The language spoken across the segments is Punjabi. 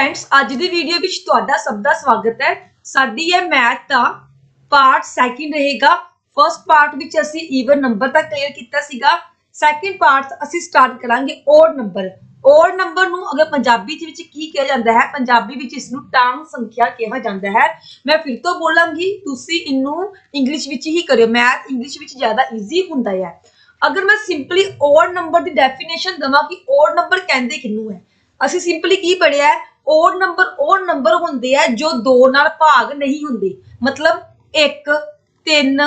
ਫਰੈਂਡਸ ਅੱਜ ਦੀ ਵੀਡੀਓ ਵਿੱਚ ਤੁਹਾਡਾ ਸਭ ਦਾ ਸਵਾਗਤ ਹੈ। ਸਾਡੀ ਇਹ ਮੈਥ ਦਾ ਪਾਰਟ ਸੈਕਿੰਡ ਰਹੇਗਾ। ਫਰਸਟ ਪਾਰਟ ਵਿੱਚ ਅਸੀਂ ਈਵਨ ਨੰਬਰ ਤੱਕ ਕਲੀਅਰ ਕੀਤਾ ਸੀਗਾ। ਸੈਕਿੰਡ ਪਾਰਟ ਅਸੀਂ ਸਟਾਰਟ ਕਰਾਂਗੇ ਓਡ ਨੰਬਰ ਓਡ ਨੰਬਰ ਨੂੰ ਅਗਰ ਪੰਜਾਬੀ ਦੇ ਵਿੱਚ ਕੀ ਕਿਹਾ ਜਾਂਦਾ ਹੈ? ਪੰਜਾਬੀ ਵਿੱਚ ਇਸ ਨੂੰ ਟਾਂਗ ਸੰਖਿਆ ਕਿਹਾ ਜਾਂਦਾ ਹੈ। ਮੈਂ ਫਿਰ ਤੋਂ ਬੋਲਾਂਗੀ, ਤੁਸੀਂ ਇਹਨੂੰ ਇੰਗਲਿਸ਼ ਵਿੱਚ ਹੀ ਕਰਿਓ। ਮੈਥ ਇੰਗਲਿਸ਼ ਵਿੱਚ ਜ਼ਿਆਦਾ ਈਜ਼ੀ ਹੁੰਦਾ ਹੈ। ਅਗਰ ਮੈਂ ਸਿੰਪਲੀ ਓਡ ਨੰਬਰ ਦੀ ਡੈਫੀਨੇਸ਼ਨ ਦਵਾਂ ਕਿ ਓਡ ਨੰਬਰ ਕਹਿੰਦੇ ਕਿਹਨੂੰ ਹੈ? ਅਸੀਂ ਸਿੰਪਲੀ ਕੀ ਪੜਿਆ ਹੈ? ਓਡ ਨੰਬਰ ਉਹ ਨੰਬਰ ਹੁੰਦੇ ਆ ਜੋ 2 ਨਾਲ ਭਾਗ ਨਹੀਂ ਹੁੰਦੇ। ਮਤਲਬ 1 3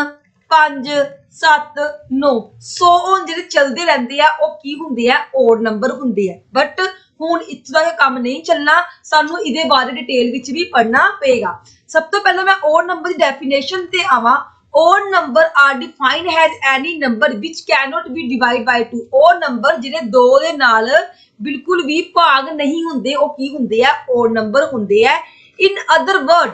5 7 9 100 ਉਹ ਜਿਹੜੇ ਚੱਲਦੇ ਰਹਿੰਦੇ ਆ, ਉਹ ਕੀ ਹੁੰਦੇ ਆ? ਓਡ ਨੰਬਰ ਹੁੰਦੇ ਆ। ਬਟ ਹੁਣ ਇੱਥੋਂ ਦਾ ਇਹ ਕੰਮ ਨਹੀਂ ਚੱਲਣਾ, ਸਾਨੂੰ ਇਹਦੇ ਬਾਰੇ ਡਿਟੇਲ ਵਿੱਚ ਵੀ ਪੜ੍ਹਨਾ ਪਏਗਾ। ਸਭ ਤੋਂ ਪਹਿਲਾਂ ਮੈਂ ਓਡ ਨੰਬਰ ਦੀ ਡੈਫੀਨੇਸ਼ਨ ਤੇ ਆਵਾਂ। Odd number are defined as any number which cannot be divided by 2 ਉਹ ਨੰਬਰ ਜਿਹੜੇ 2 ਦੇ ਨਾਲ ਬਿਲਕੁਲ ਵੀ ਭਾਗ ਨਹੀਂ ਹੁੰਦੇ, ਉਹ ਕੀ ਹੁੰਦੇ ਆ? odd number ਹੁੰਦੇ ਆ। In other word,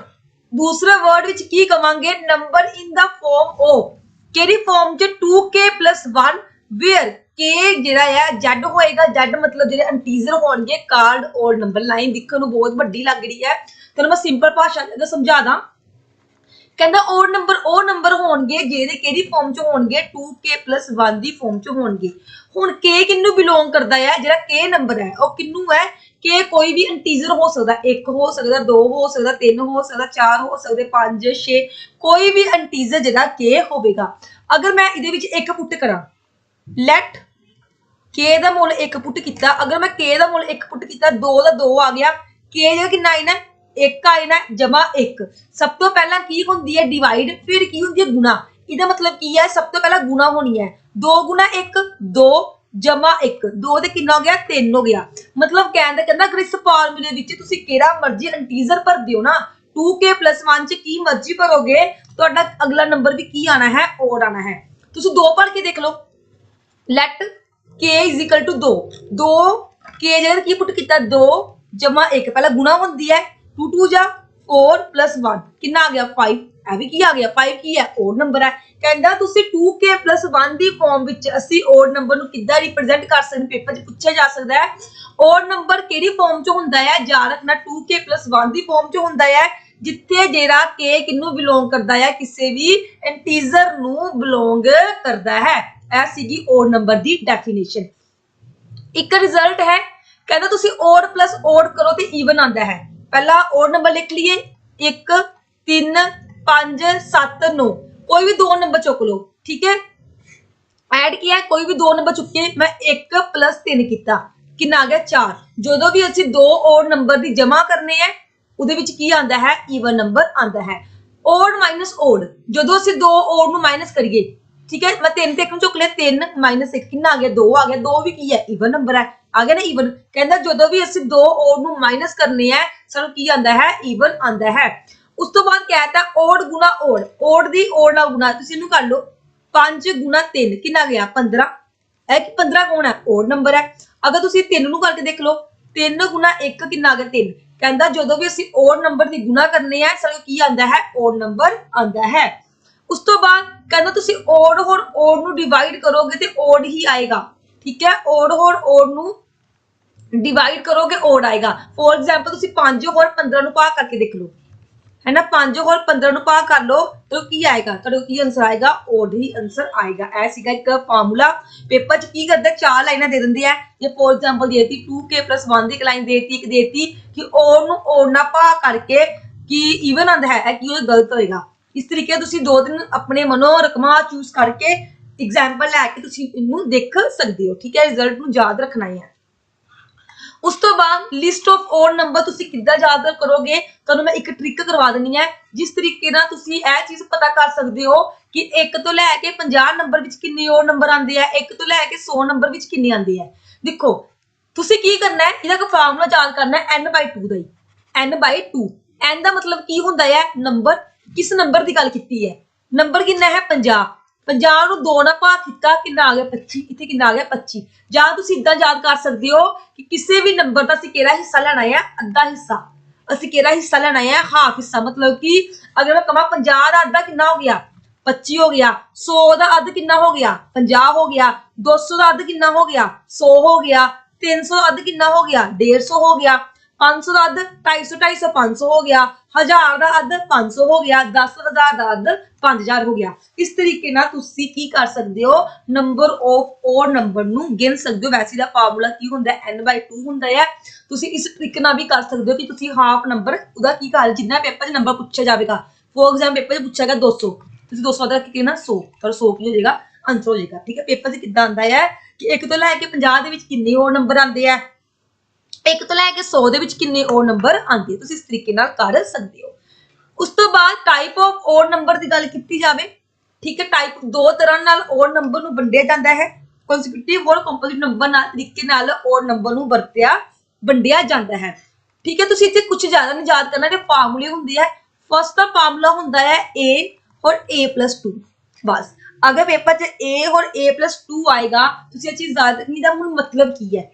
ਦੂਸਰੇ ਵਰਡ ਵਿੱਚ ਕੀ ਕਵਾਂਗੇ? ਨੰਬਰ ਇਨ ਦਾ ਫਾਰਮ ਉਹ ਕਿਹੜੀ ਫਾਰਮ ਚ? 2k 1 where k ਜਿਹੜਾ ਹੈ z ਹੋਏਗਾ। Z ਮਤਲਬ ਜਿਹੜੇ ਇੰਟੀਜ਼ਰ ਹੋਣਗੇ ਕਾਲਡ odd number ਲਾਈਨ ਦਿਖਣ ਨੂੰ ਬਹੁਤ ਵੱਡੀ ਲੱਗ ਰਹੀ ਹੈ। ਤੁਹਾਨੂੰ ਮੈਂ ਸਿੰਪਲ ਭਾਸ਼ਾ ਵਿੱਚ ਸਮਝਾ ਦਾਂ। ਕਹਿੰਦਾ ਉਹ ਨੰਬਰ ਉਹ ਨੰਬਰ ਹੋਣਗੇ ਜਿਹਦੇ ਕਿਹੜੀ ਫਾਰਮ ਚ ਹੋਣਗੇ 2k 1 ਦੀ ਫਾਰਮ ਚ ਹੋਣਗੇ। ਹੁਣ k ਕਿੰਨੂੰ ਬਿਲੋਂਗ ਕਰਦਾ ਹੈ ਜਿਹੜਾ k ਨੰਬਰ ਹੈ, ਉਹ ਕਿੰਨੂੰ ਹੈ? K ਕੋਈ ਵੀ ਇੰਟੀਜ਼ਰ ਹੋ ਸਕਦਾ 1 ਹੋ ਸਕਦਾ 2 ਹੋ ਸਕਦਾ 3 ਹੋ ਸਕਦਾ 4 ਹੋ ਸਕਦੇ 5 6 ਕੋਈ ਵੀ ਇੰਟੀਜ਼ਰ ਜਿਹੜਾ k ਹੋਵੇਗਾ। ਅਗਰ ਮੈਂ ਇਹਦੇ ਵਿੱਚ ਇੱਕ ਪੁੱਟ ਕਰਾਂ ਲੈਟ k ਦਾ ਮੁੱਲ 1 ਪੁੱਟ ਕੀਤਾ, ਅਗਰ ਮੈਂ k ਦਾ ਮੁੱਲ 1 ਪੁੱਟ ਕੀਤਾ 2 ਦਾ 2 ਆ ਗਿਆ, k ਜਿਹੜਾ ਕਿੰਨਾ ਆਇਨਾ ਇੱਕ ਆਇਨਾ ਜਮਾ ਇੱਕ। ਸਭ ਤੋਂ ਪਹਿਲਾਂ ਕੀ ਹੁੰਦੀ ਹੈ ਡਿਵਾਈਡ ਫਿਰ ਕੀ ਹੁੰਦੀ ਹੈ ਗੁਣਾ। ਇਹਦਾ ਮਤਲਬ ਕੀ ਹੈ? ਸਭ ਤੋਂ ਪਹਿਲਾਂ ਗੁਣਾ ਹੋਣੀ ਹੈ। 2 ਗੁਣਾ 1 2 ਜਮਾ 1 2 ਤੇ ਕਿੰਨਾ ਹੋ ਗਿਆ? 3 ਹੋ ਗਿਆ। ਮਤਲਬ ਕਹਿੰਦਾ ਕਹਿੰਦਾ ਅਗਰ ਇਸ ਫਾਰਮੂਲੇ ਵਿੱਚ ਤੁਸੀਂ ਕਿਹੜਾ ਮਰਜ਼ੀ ਇੰਟੀਜ਼ਰ ਭਰ ਦਿਓ ਨਾ। 2k 1 ਚ ਕੀ ਮਰਜ਼ੀ ਭਰੋਗੇ, ਤੁਹਾਡਾ ਅਗਲਾ ਨੰਬਰ ਵੀ ਕੀ ਆਣਾ ਹੈ? ਓਡ ਆਣਾ ਹੈ। ਤੁਸੀਂ ਦੋ ਭਰ ਕੇ ਦੇਖ ਲਓ। ਲੈਟ k 2 2 k ਜਿਹੜਾ ਕੀ ਪੁੱਟ ਕੀਤਾ? 2 ਜਮਾ 1 ਪਹਿਲਾਂ ਗੁਣਾ ਹੁੰਦੀ ਹੈ। 2 2 ਜਾ 4 1 ਕਿੰਨਾ ਆ ਗਿਆ? 5 ਇਹ ਵੀ ਕੀ ਆ ਗਿਆ? 5 ਕੀ ਹੈ? ਓਡ ਨੰਬਰ ਹੈ। ਕਹਿੰਦਾ ਤੁਸੀਂ 2k 1 ਦੀ ਫਾਰਮ ਵਿੱਚ ਅਸੀਂ ਓਡ ਨੰਬਰ ਨੂੰ ਕਿੱਦਾਂ ਰਿਪਰੈਜ਼ੈਂਟ ਕਰ ਸਕਦੇ? ਪੇਪਰ 'ਚ ਪੁੱਛਿਆ ਜਾ ਸਕਦਾ ਹੈ। ਓਡ ਨੰਬਰ ਕਿਹੜੀ ਫਾਰਮ 'ਚ ਹੁੰਦਾ ਹੈ? ਯਾਦ ਰੱਖਣਾ 2k 1 ਦੀ ਫਾਰਮ 'ਚ ਹੁੰਦਾ ਹੈ। ਜਿੱਥੇ ਜਿਹੜਾ k ਕਿਹਨੂੰ ਬਿਲੋਂਗ ਕਰਦਾ ਹੈ? ਕਿਸੇ ਵੀ ਇੰਟੀਜ਼ਰ ਨੂੰ ਬਿਲੋਂਗ ਕਰਦਾ ਹੈ। ਇਹ ਸੀਗੀ ਓਡ ਨੰਬਰ ਦੀ ਡੈਫੀਨੇਸ਼ਨ ਇੱਕ ਰਿਜ਼ਲਟ ਹੈ। ਕਹਿੰਦਾ ਤੁਸੀਂ ਓਡ ਪਲੱਸ ਓਡ ਕਰੋ ਤੇ ਈਵਨ ਆਂਦਾ ਹੈ। ਪਹਿਲਾ ਓਡ ਨੰਬਰ ਲਿਖ ਲਈਏ। 1 3 5 7 9 ਕੋਈ ਵੀ ਦੋ ਨੰਬਰ ਚੁੱਕ ਲਓ, ਠੀਕ ਹੈ? ਐਡ ਕੀਆ ਕੋਈ ਵੀ ਦੋ ਨੰਬਰ ਚੁੱਕੇ ਮੈਂ 1 3 ਕੀਤਾ। ਕਿੰਨਾ ਆ ਗਿਆ? 4 ਜਦੋਂ ਵੀ ਅਸੀਂ ਦੋ ਓਡ ਨੰਬਰ ਦੀ ਜਮਾ ਕਰਨੇ ਹੈ, ਉਹਦੇ ਵਿੱਚ ਕੀ ਆਂਦਾ ਹੈ? ਈਵਨ ਨੰਬਰ ਆਂਦਾ ਹੈ। ਓਡ ਮਾਈਨਸ ਓਡ ਜਦੋਂ ਅਸੀਂ ਦੋ ਓਡ ਨੂੰ ਮਾਈਨਸ ਕਰੀਏ, ਠੀਕ ਹੈ? ਮੈਂ 3 ਤੇ 1 ਨੂੰ ਚੁੱਕ ਲਿਆ 3 1 ਕਿੰਨਾ ਆ ਗਿਆ? 2 ਆ ਗਿਆ। 2 ਵੀ ਕੀ ਹੈ? ਈਵਨ ਨੰਬਰ ਹੈ। ਆ ਗਿਆ ਨਾ ਈਵਨ ਕਹਿੰਦਾ ਜਦੋਂ ਵੀ ਅਸੀਂ ਦੋ ਓਡ ਨੂੰ ਮਾਈਨਸ ਕਰਨੇ ਹੈ ਸਾਨੂੰ ਕੀ ਆਂਦਾ ਹੈ? ਈਵਨ ਆਂਦਾ ਹੈ। ਉਸ ਤੋਂ ਬਾਅਦ ਕਹਿਤਾ ਓਡ ਗੁਣਾ ਓਡ ਓਡ ਦੀ ਓਡ ਨਾਲ ਗੁਣਾ, ਤੁਸੀਂ ਇਹਨੂੰ ਕਰ ਲਓ। 5 ਗੁਣਾ 3 ਕਿੰਨਾ ਗਿਆ? 15 ਇਹ ਕਿ 15 ਕੌਣ ਹੈ ਓਡ ਨੰਬਰ ਹੈ। ਅਗਰ ਤੁਸੀਂ 3 ਨੂੰ ਕਰਕੇ ਦੇਖ ਲਓ 3 ਗੁਣਾ 1 ਕਿੰਨਾ ਗਿਆ? 3 ਕਹਿੰਦਾ ਜਦੋਂ ਵੀ ਅਸੀਂ ਓਡ ਨੰਬਰ ਦੀ ਗੁਣਾ ਕਰਨੇ ਆ, ਸਾਨੂੰ ਕੀ ਆਂਦਾ ਹੈ? ਓਡ ਨੰਬਰ ਆਂਦਾ ਹੈ। ਉਸ ਤੋਂ ਬਾਅਦ ਕਹਿੰਦਾ ਤੁਸੀਂ ਓਡ ਹੋਰ ਓਡ ਨੂੰ ਡਿਵਾਈਡ ਕਰੋਗੇ ਤੇ ਓਡ ਹੀ ਆਏਗਾ। ਠੀਕ ਹੈ? ਓਡ ਹੋਰ ਓਡ ਨੂੰ ਡਿਵਾਈਡ ਕਰੋਗੇ ਓਡ ਆਏਗਾ। ਫੋਰ ਐਗਜ਼ਾਮਪਲ ਤੁਸੀਂ 5 ਹੋਰ 15 ਨੂੰ ਭਾਗ ਕਰਕੇ ਦੇਖ ਲਓ। ਹੈ ਨਾ 5 ਹੋਰ 15 ਨੂੰ ਭਾਗ ਕਰ ਲਓ, ਤਾਂ ਕੀ ਆਏਗਾ? ਤੁਹਾਡਾ ਕੀ ਆਨਸਰ ਆਏਗਾ? ਓਡ ਹੀ ਆਨਸਰ ਆਏਗਾ। ਇਹ ਸੀਗਾ ਇੱਕ ਫਾਰਮੂਲਾ ਪੇਪਰ 'ਚ ਕੀ ਕਰਦਾ? ਚਾਰ ਲਾਈਨਾਂ ਦੇ ਦਿੰਦੇ ਆ। ਜੇ ਫੋਰ ਐਗਜ਼ਾਮਪਲ ਦੇਤੀ 2k 1 ਦੀ ਇੱਕ ਲਾਈਨ ਦੇਤੀ, ਇੱਕ ਦੇਤੀ, ਕਿ ਓਡ ਨੂੰ ਓਡ ਨਾਲ ਭਾਗ ਕਰਕੇ ਕੀ ਈਵਨ ਆਂਦਾ ਹੈ? ਕਿ ਉਹ ਗਲਤ ਹੋਏਗਾ। ਇਸ ਤਰੀਕੇ ਤੁਸੀਂ ਦੋ ਤਿੰਨ ਆਪਣੇ ਮਨੋ ਰਕਮਾ ਚੂਜ਼ ਕਰਕੇ ਐਗਜ਼ਾਮਪਲ ਲੈ ਕੇ ਤੁਸੀਂ ਇਹਨੂੰ ਦੇਖ ਸਕਦੇ ਹੋ, ਠੀਕ ਹੈ? ਰਿਜ਼ਲਟ ਨੂੰ ਯਾਦ ਰੱਖਣਾ ਹੈ ਉਸ ਤੋਂ ਬਾਅਦ ਲਿਸਟ ਆਫ ਓਡ ਨੰਬਰ ਤੁਸੀਂ ਕਿੱਦਾਂ ਯਾਦ ਕਰੋਗੇ? ਤੁਹਾਨੂੰ ਮੈਂ ਇੱਕ ਟ੍ਰਿਕ ਕਰਵਾ ਦੇਣੀ ਹੈ। ਜਿਸ ਤਰੀਕੇ ਨਾਲ ਤੁਸੀਂ ਇਹ ਚੀਜ਼ ਪਤਾ ਕਰ ਸਕਦੇ ਹੋ ਕਿ 1 ਤੋਂ ਲੈ ਕੇ 50 ਨੰਬਰ ਵਿੱਚ ਕਿੰਨੇ ਓਡ ਨੰਬਰ ਆਉਂਦੇ ਆ 1 ਤੋਂ ਲੈ ਕੇ 100 ਨੰਬਰ ਵਿੱਚ ਕਿੰਨੇ ਆਉਂਦੇ ਆ। ਦੇਖੋ, ਤੁਸੀਂ ਕੀ ਕਰਨਾ ਹੈ? ਇਹਦਾ ਇੱਕ ਫਾਰਮੂਲਾ ਯਾਦ ਕਰਨਾ ਹੈ, n 2 ਦਾ ਹੀ। n 2 n ਦਾ ਮਤਲਬ ਕੀ ਹੁੰਦਾ ਹੈ? ਨੰਬਰ ਕਿਸ ਨੰਬਰ ਦੀ ਗੱਲ ਕੀਤੀ ਹੈ? ਨੰਬਰ ਕਿੰਨਾ ਹੈ? 50 50 ਨੂੰ 2 ਨਾਲ ਭਾਗ ਕੀਤਾ ਕਿੰਨਾ ਆ ਗਿਆ 25 ਇੱਥੇ ਕਿੰਨਾ ਆ ਗਿਆ 25 ਜਾਂ ਤੁਸੀਂ ਇਦਾਂ ਯਾਦ ਕਰ ਸਕਦੇ ਹੋ ਕਿ ਕਿਸੇ ਵੀ ਨੰਬਰ ਦਾ ਅਸੀਂ ਕਿਹੜਾ ਹਿੱਸਾ ਲੈਣਾ ਹੈ ਅੱਧਾ ਹਿੱਸਾ। ਅਸੀਂ ਕਿਹੜਾ ਹਿੱਸਾ ਲੈਣਾ ਹੈ ਹਾਫ ਹਿੱਸਾ। ਮਤਲਬ ਕਿ ਅਗਰ ਮੈਂ ਕਹਾਂ 50 ਦਾ ਅੱਧਾ ਕਿੰਨਾ ਹੋ ਗਿਆ? 25 ਹੋ ਗਿਆ। 100 ਦਾ ਅੱਧ ਕਿੰਨਾ ਹੋ ਗਿਆ? 50 ਹੋ ਗਿਆ। 200 ਦਾ ਅੱਧ ਕਿੰਨਾ ਹੋ ਗਿਆ? 100 ਹੋ ਗਿਆ। 300 ਦਾ ਅੱਧ ਕਿੰਨਾ ਹੋ ਗਿਆ? 150 ਹੋ ਗਿਆ। 500 ਦਾ ਅੱਧ 250 250 500 ਹੋ ਗਿਆ। 1000 ਦਾ ਅੱਧ 500 ਹੋ ਗਿਆ। 10000 ਦਾ ਅੱਧ 5000 ਹੋ ਗਿਆ। ਇਸ ਤਰੀਕੇ ਨਾਲ ਤੁਸੀਂ ਕੀ ਕਰ ਸਕਦੇ ਹੋ? ਨੰਬਰ ਆਫ ਔਰ ਨੰਬਰ ਨੂੰ ਗਿਣ ਸਕਦੇ ਹੋ। ਵੈਸੇ ਦਾ ਫਾਰਮੂਲਾ ਕੀ ਹੁੰਦਾ ਹੈ? N 2 ਹੁੰਦਾ ਹੈ। ਤੁਸੀਂ ਇਸ ਤਰੀਕੇ ਨਾਲ ਵੀ ਕਰ ਸਕਦੇ ਹੋ ਕਿ ਤੁਸੀਂ ਹਾਫ ਨੰਬਰ ਉਹਦਾ ਕੀ ਕਰ, ਜਿੰਨਾ ਪੇਪਰ 'ਚ ਨੰਬਰ ਪੁੱਛਿਆ ਜਾਵੇਗਾ। ਫੋਰ ਐਗਜ਼ਾਮ ਪੇਪਰ 'ਚ ਪੁੱਛਿਆ ਗਿਆ 200 ਤੁਸੀਂ 200 ਦਾ ਕੀ ਕਹਿਣਾ 100 ਪਰ 100 ਕੀ ਹੋ ਜਾਏਗਾ? ਆਨਸਰ ਹੋ ਜਾਏਗਾ। ਠੀਕ ਹੈ? ਪੇਪਰ 'ਚ ਕਿੱਦਾਂ ਆਂਦਾ ਹੈ ਕਿ 1 ਤੋਂ ਲੈ ਕੇ 50 ਦੇ ਵਿੱਚ ਕਿੰਨੇ ਹੋਰ ਨੰਬਰ ਆਉਂਦੇ ਆ ਇੱਕ ਤੋਂ ਲੈ ਕੇ 100 ਦੇ ਵਿੱਚ ਕਿੰਨੇ ਔਰ ਨੰਬਰ ਆਉਂਦੇ ਤੁਸੀਂ ਇਸ ਤਰੀਕੇ ਨਾਲ ਕਰ ਸਕਦੇ ਹੋ। ਉਸ ਤੋਂ ਬਾਅਦ ਟਾਈਪ ਆਫ ਔਰ ਨੰਬਰ ਦੀ ਗੱਲ ਕੀਤੀ ਜਾਵੇ, ਠੀਕ ਹੈ ਟਾਈਪ ਦੋ ਤਰ੍ਹਾਂ ਨਾਲ ਔਰ ਨੰਬਰ ਨੂੰ ਵੰਡਿਆ ਜਾਂਦਾ ਹੈ। ਕੰਸੈਕਿਊਟਿਵ ਔਰ ਕੰਪੋਜ਼ਿਟ ਨੰਬਰ ਨਾਲ, ਤਰੀਕੇ ਨਾਲ ਔਰ ਨੰਬਰ ਨੂੰ ਵਰਤਿਆ, ਵੰਡਿਆ ਜਾਂਦਾ ਹੈ। ਠੀਕ ਹੈ, ਤੁਸੀਂ ਇੱਥੇ ਕੁਝ ਜ਼ਿਆਦਾ ਨਹੀਂ ਯਾਦ ਕਰਨਾ ਤੇ ਫਾਰਮੂਲੇ ਹੁੰਦੇ ਆ ਫਸਟ ਦਾ ਫਾਰਮੂਲਾ ਹੁੰਦਾ ਹੈ a ਔਰ a 2 ਬਸ। ਅਗਰ ਪੇਪਰ 'ਚ a ਔਰ a 2 ਆਏਗਾ, ਤੁਸੀਂ ਇਹ ਚੀਜ਼ ਯਾਦ ਰੱਖਣੀ ਦਾ ਹੁਣ ਮਤਲਬ ਕੀ ਹੈ?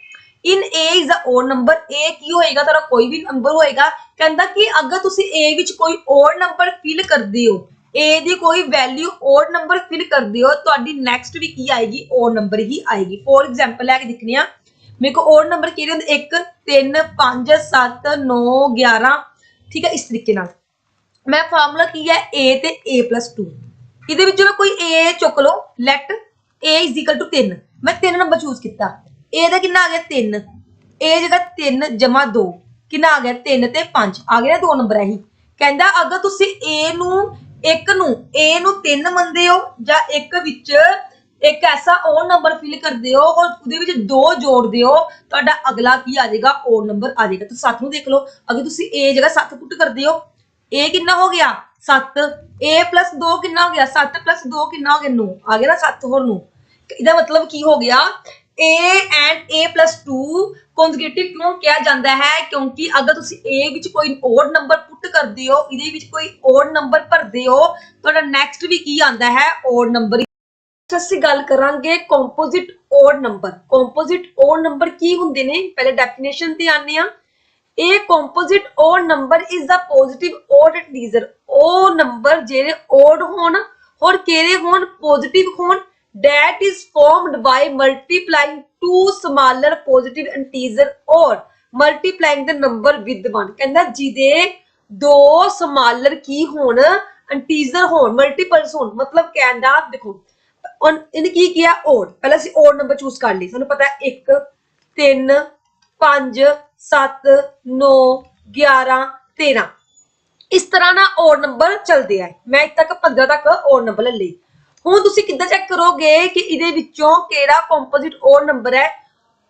In a is a odd number a, ਕੀ ਹੋਏਗਾ? ਤੁਹਾਡਾ ਕੋਈ ਵੀ ਨੰਬਰ ਹੋਏਗਾ। ਕਹਿੰਦਾ ਕਿ ਅਗਰ ਤੁਸੀਂ a ਵਿੱਚ ਕੋਈ ਓਡ ਨੰਬਰ ਫਿਲ ਕਰਦੇ ਹੋ, a ਦੀ ਕੋਈ ਵੈਲਿਊ ਓਡ ਨੰਬਰ ਫਿਲ ਕਰਦੇ ਹੋ, ਤੁਹਾਡੀ ਨੈਕਸਟ ਵੀ ਕੀ ਆਏਗੀ? ਓਡ ਨੰਬਰ ਹੀ ਆਏਗੀ। ਫੋਰ ਐਗਜ਼ਾਮਪਲ ਲੈ ਕੇ ਦਿਖਣੀ ਆ ਮੇਰੇ ਕੋ ਓਡ ਨੰਬਰ ਕਿਹੜੇ ਹੁੰਦੇ? 1 3 5 7 9 11 ਠੀਕ ਹੈ, ਇਸ ਤਰੀਕੇ ਨਾਲ। ਮੈਂ ਫਾਰਮੂਲਾ ਕੀ ਹੈ? A ਤੇ a 2 ਇਹਦੇ ਵਿੱਚ ਮੈਂ ਕੋਈ a ਚੁੱਕ ਲਓ। ਲੈਟ a 3 ਮੈਂ 3 ਨੰਬਰ ਚੂਜ਼ ਕੀਤਾ। ਇਹਦਾ ਕਿੰਨਾ ਆ ਗਿਆ 3 ਇਹ ਜਗ੍ਹਾ 3 ਜਮਾ 2 ਕਿੰਨਾ ਆ ਗਿਆ? 3 ਤੇ 5 ਆ ਗਿਆ ਦੋ ਨੰਬਰ ਇਹੀ। ਕਹਿੰਦਾ, ਅਗਰ ਤੁਸੀਂ a ਨੂੰ ਇੱਕ ਨੂੰ, a ਨੂੰ 3 ਮੰਨਦੇ ਹੋ ਜਾਂ ਇੱਕ ਵਿੱਚ ਇੱਕ ਐਸਾ ਔਰ ਨੰਬਰ ਫਿਲ ਕਰਦੇ ਹੋ ਔਰ ਉਹਦੇ ਵਿੱਚ ਦੋ ਜੋੜਦੇ ਹੋ, ਤੁਹਾਡਾ ਅਗਲਾ ਕੀ ਆ ਜਾਏਗਾ? ਔਰ ਨੰਬਰ ਆ ਜਾਏਗਾ। ਤੁਸੀਂ 7 ਨੂੰ ਦੇਖ ਲਓ। ਅਗਰ ਤੁਸੀਂ a ਜਗ੍ਹਾ 7 ਪੁੱਟ ਕਰਦੇ ਹੋ, a ਕਿੰਨਾ ਹੋ ਗਿਆ? 7 a 2 ਕਿੰਨਾ ਹੋ ਗਿਆ? 7 2 ਕਿੰਨਾ ਹੋ ਗਿਆ? 9 ਆ ਗਿਆ ਨਾ 7 ਹੋਰ ਨੂੰ। ਇਹਦਾ ਮਤਲਬ ਕੀ ਹੋ ਗਿਆ? A and a 2 ਕੰਜੂਗੇਟਿਵ ਕਿਉਂ ਕਿਹਾ ਜਾਂਦਾ ਹੈ? ਕਿਉਂਕਿ ਅਗਰ ਤੁਸੀਂ a ਵਿੱਚ ਕੋਈ ਓਡ ਨੰਬਰ ਪੁੱਟ ਕਰਦੇ ਹੋ, ਇਹਦੇ ਵਿੱਚ ਕੋਈ ਓਡ ਨੰਬਰ ਭਰਦੇ ਹੋ, ਤੁਹਾਡਾ ਨੈਕਸਟ ਵੀ ਕੀ ਆਂਦਾ ਹੈ? ਓਡ ਨੰਬਰ ਅਸੀਂ ਗੱਲ ਕਰਾਂਗੇ composite odd number composite odd number ਕੀ ਹੁੰਦੇ ਨੇ? ਪਹਿਲੇ ਡੈਫੀਨੇਸ਼ਨ ਤੇ ਆਨੇ ਆ ਇਹ composite odd number is the positive odd integer ਉਹ ਨੰਬਰ ਜਿਹੜੇ ਓਡ ਹੋਣ, ਹੋਰ ਕਿਹੜੇ ਹੋਣ? ਪੋਜ਼ਿਟਿਵ ਹੋਣ। That is formed by multiplying two smaller positive integer or multiplying the number with one. ਕਹਿੰਦਾ ਜਿਹਦੇ ਦੋ ਸਮਾਲਰ ਕੀ ਹੋਣ ਇੰਟੀਜ਼ਰ ਹੋਣ ਮਲਟੀਪਲਸ ਹੋਣ, ਮਤਲਬ ਕਹਿੰਦਾ ਦੇਖੋ ਇਹਨੇ ਕੀ ਕੀਤਾ ਓਡ ਪਹਿਲਾਂ ਅਸੀਂ ਓਡ ਨੰਬਰ ਚੂਜ਼ ਕਰ ਲਈ ਸਾਨੂੰ ਪਤਾ 1 3 5 7 9 11 13 ਇਸ ਤਰ੍ਹਾਂ ਨਾਲ ਓਡ ਨੰਬਰ ਚੱਲਦੇ ਆ। ਮੈਂ ਇੱਥੇ ਤੱਕ 15 ਤੱਕ ਓਡ ਨੰਬਰ ਲੈ ਲਈ। ਹੁਣ ਤੁਸੀਂ ਕਿੱਦਾਂ ਚੈੱਕ ਕਰੋਗੇ ਕਿ ਇਹਦੇ ਵਿੱਚੋਂ ਕਿਹੜਾ ਕੰਪੋਜ਼ਿਟ ਓਡ ਨੰਬਰ ਹੈ?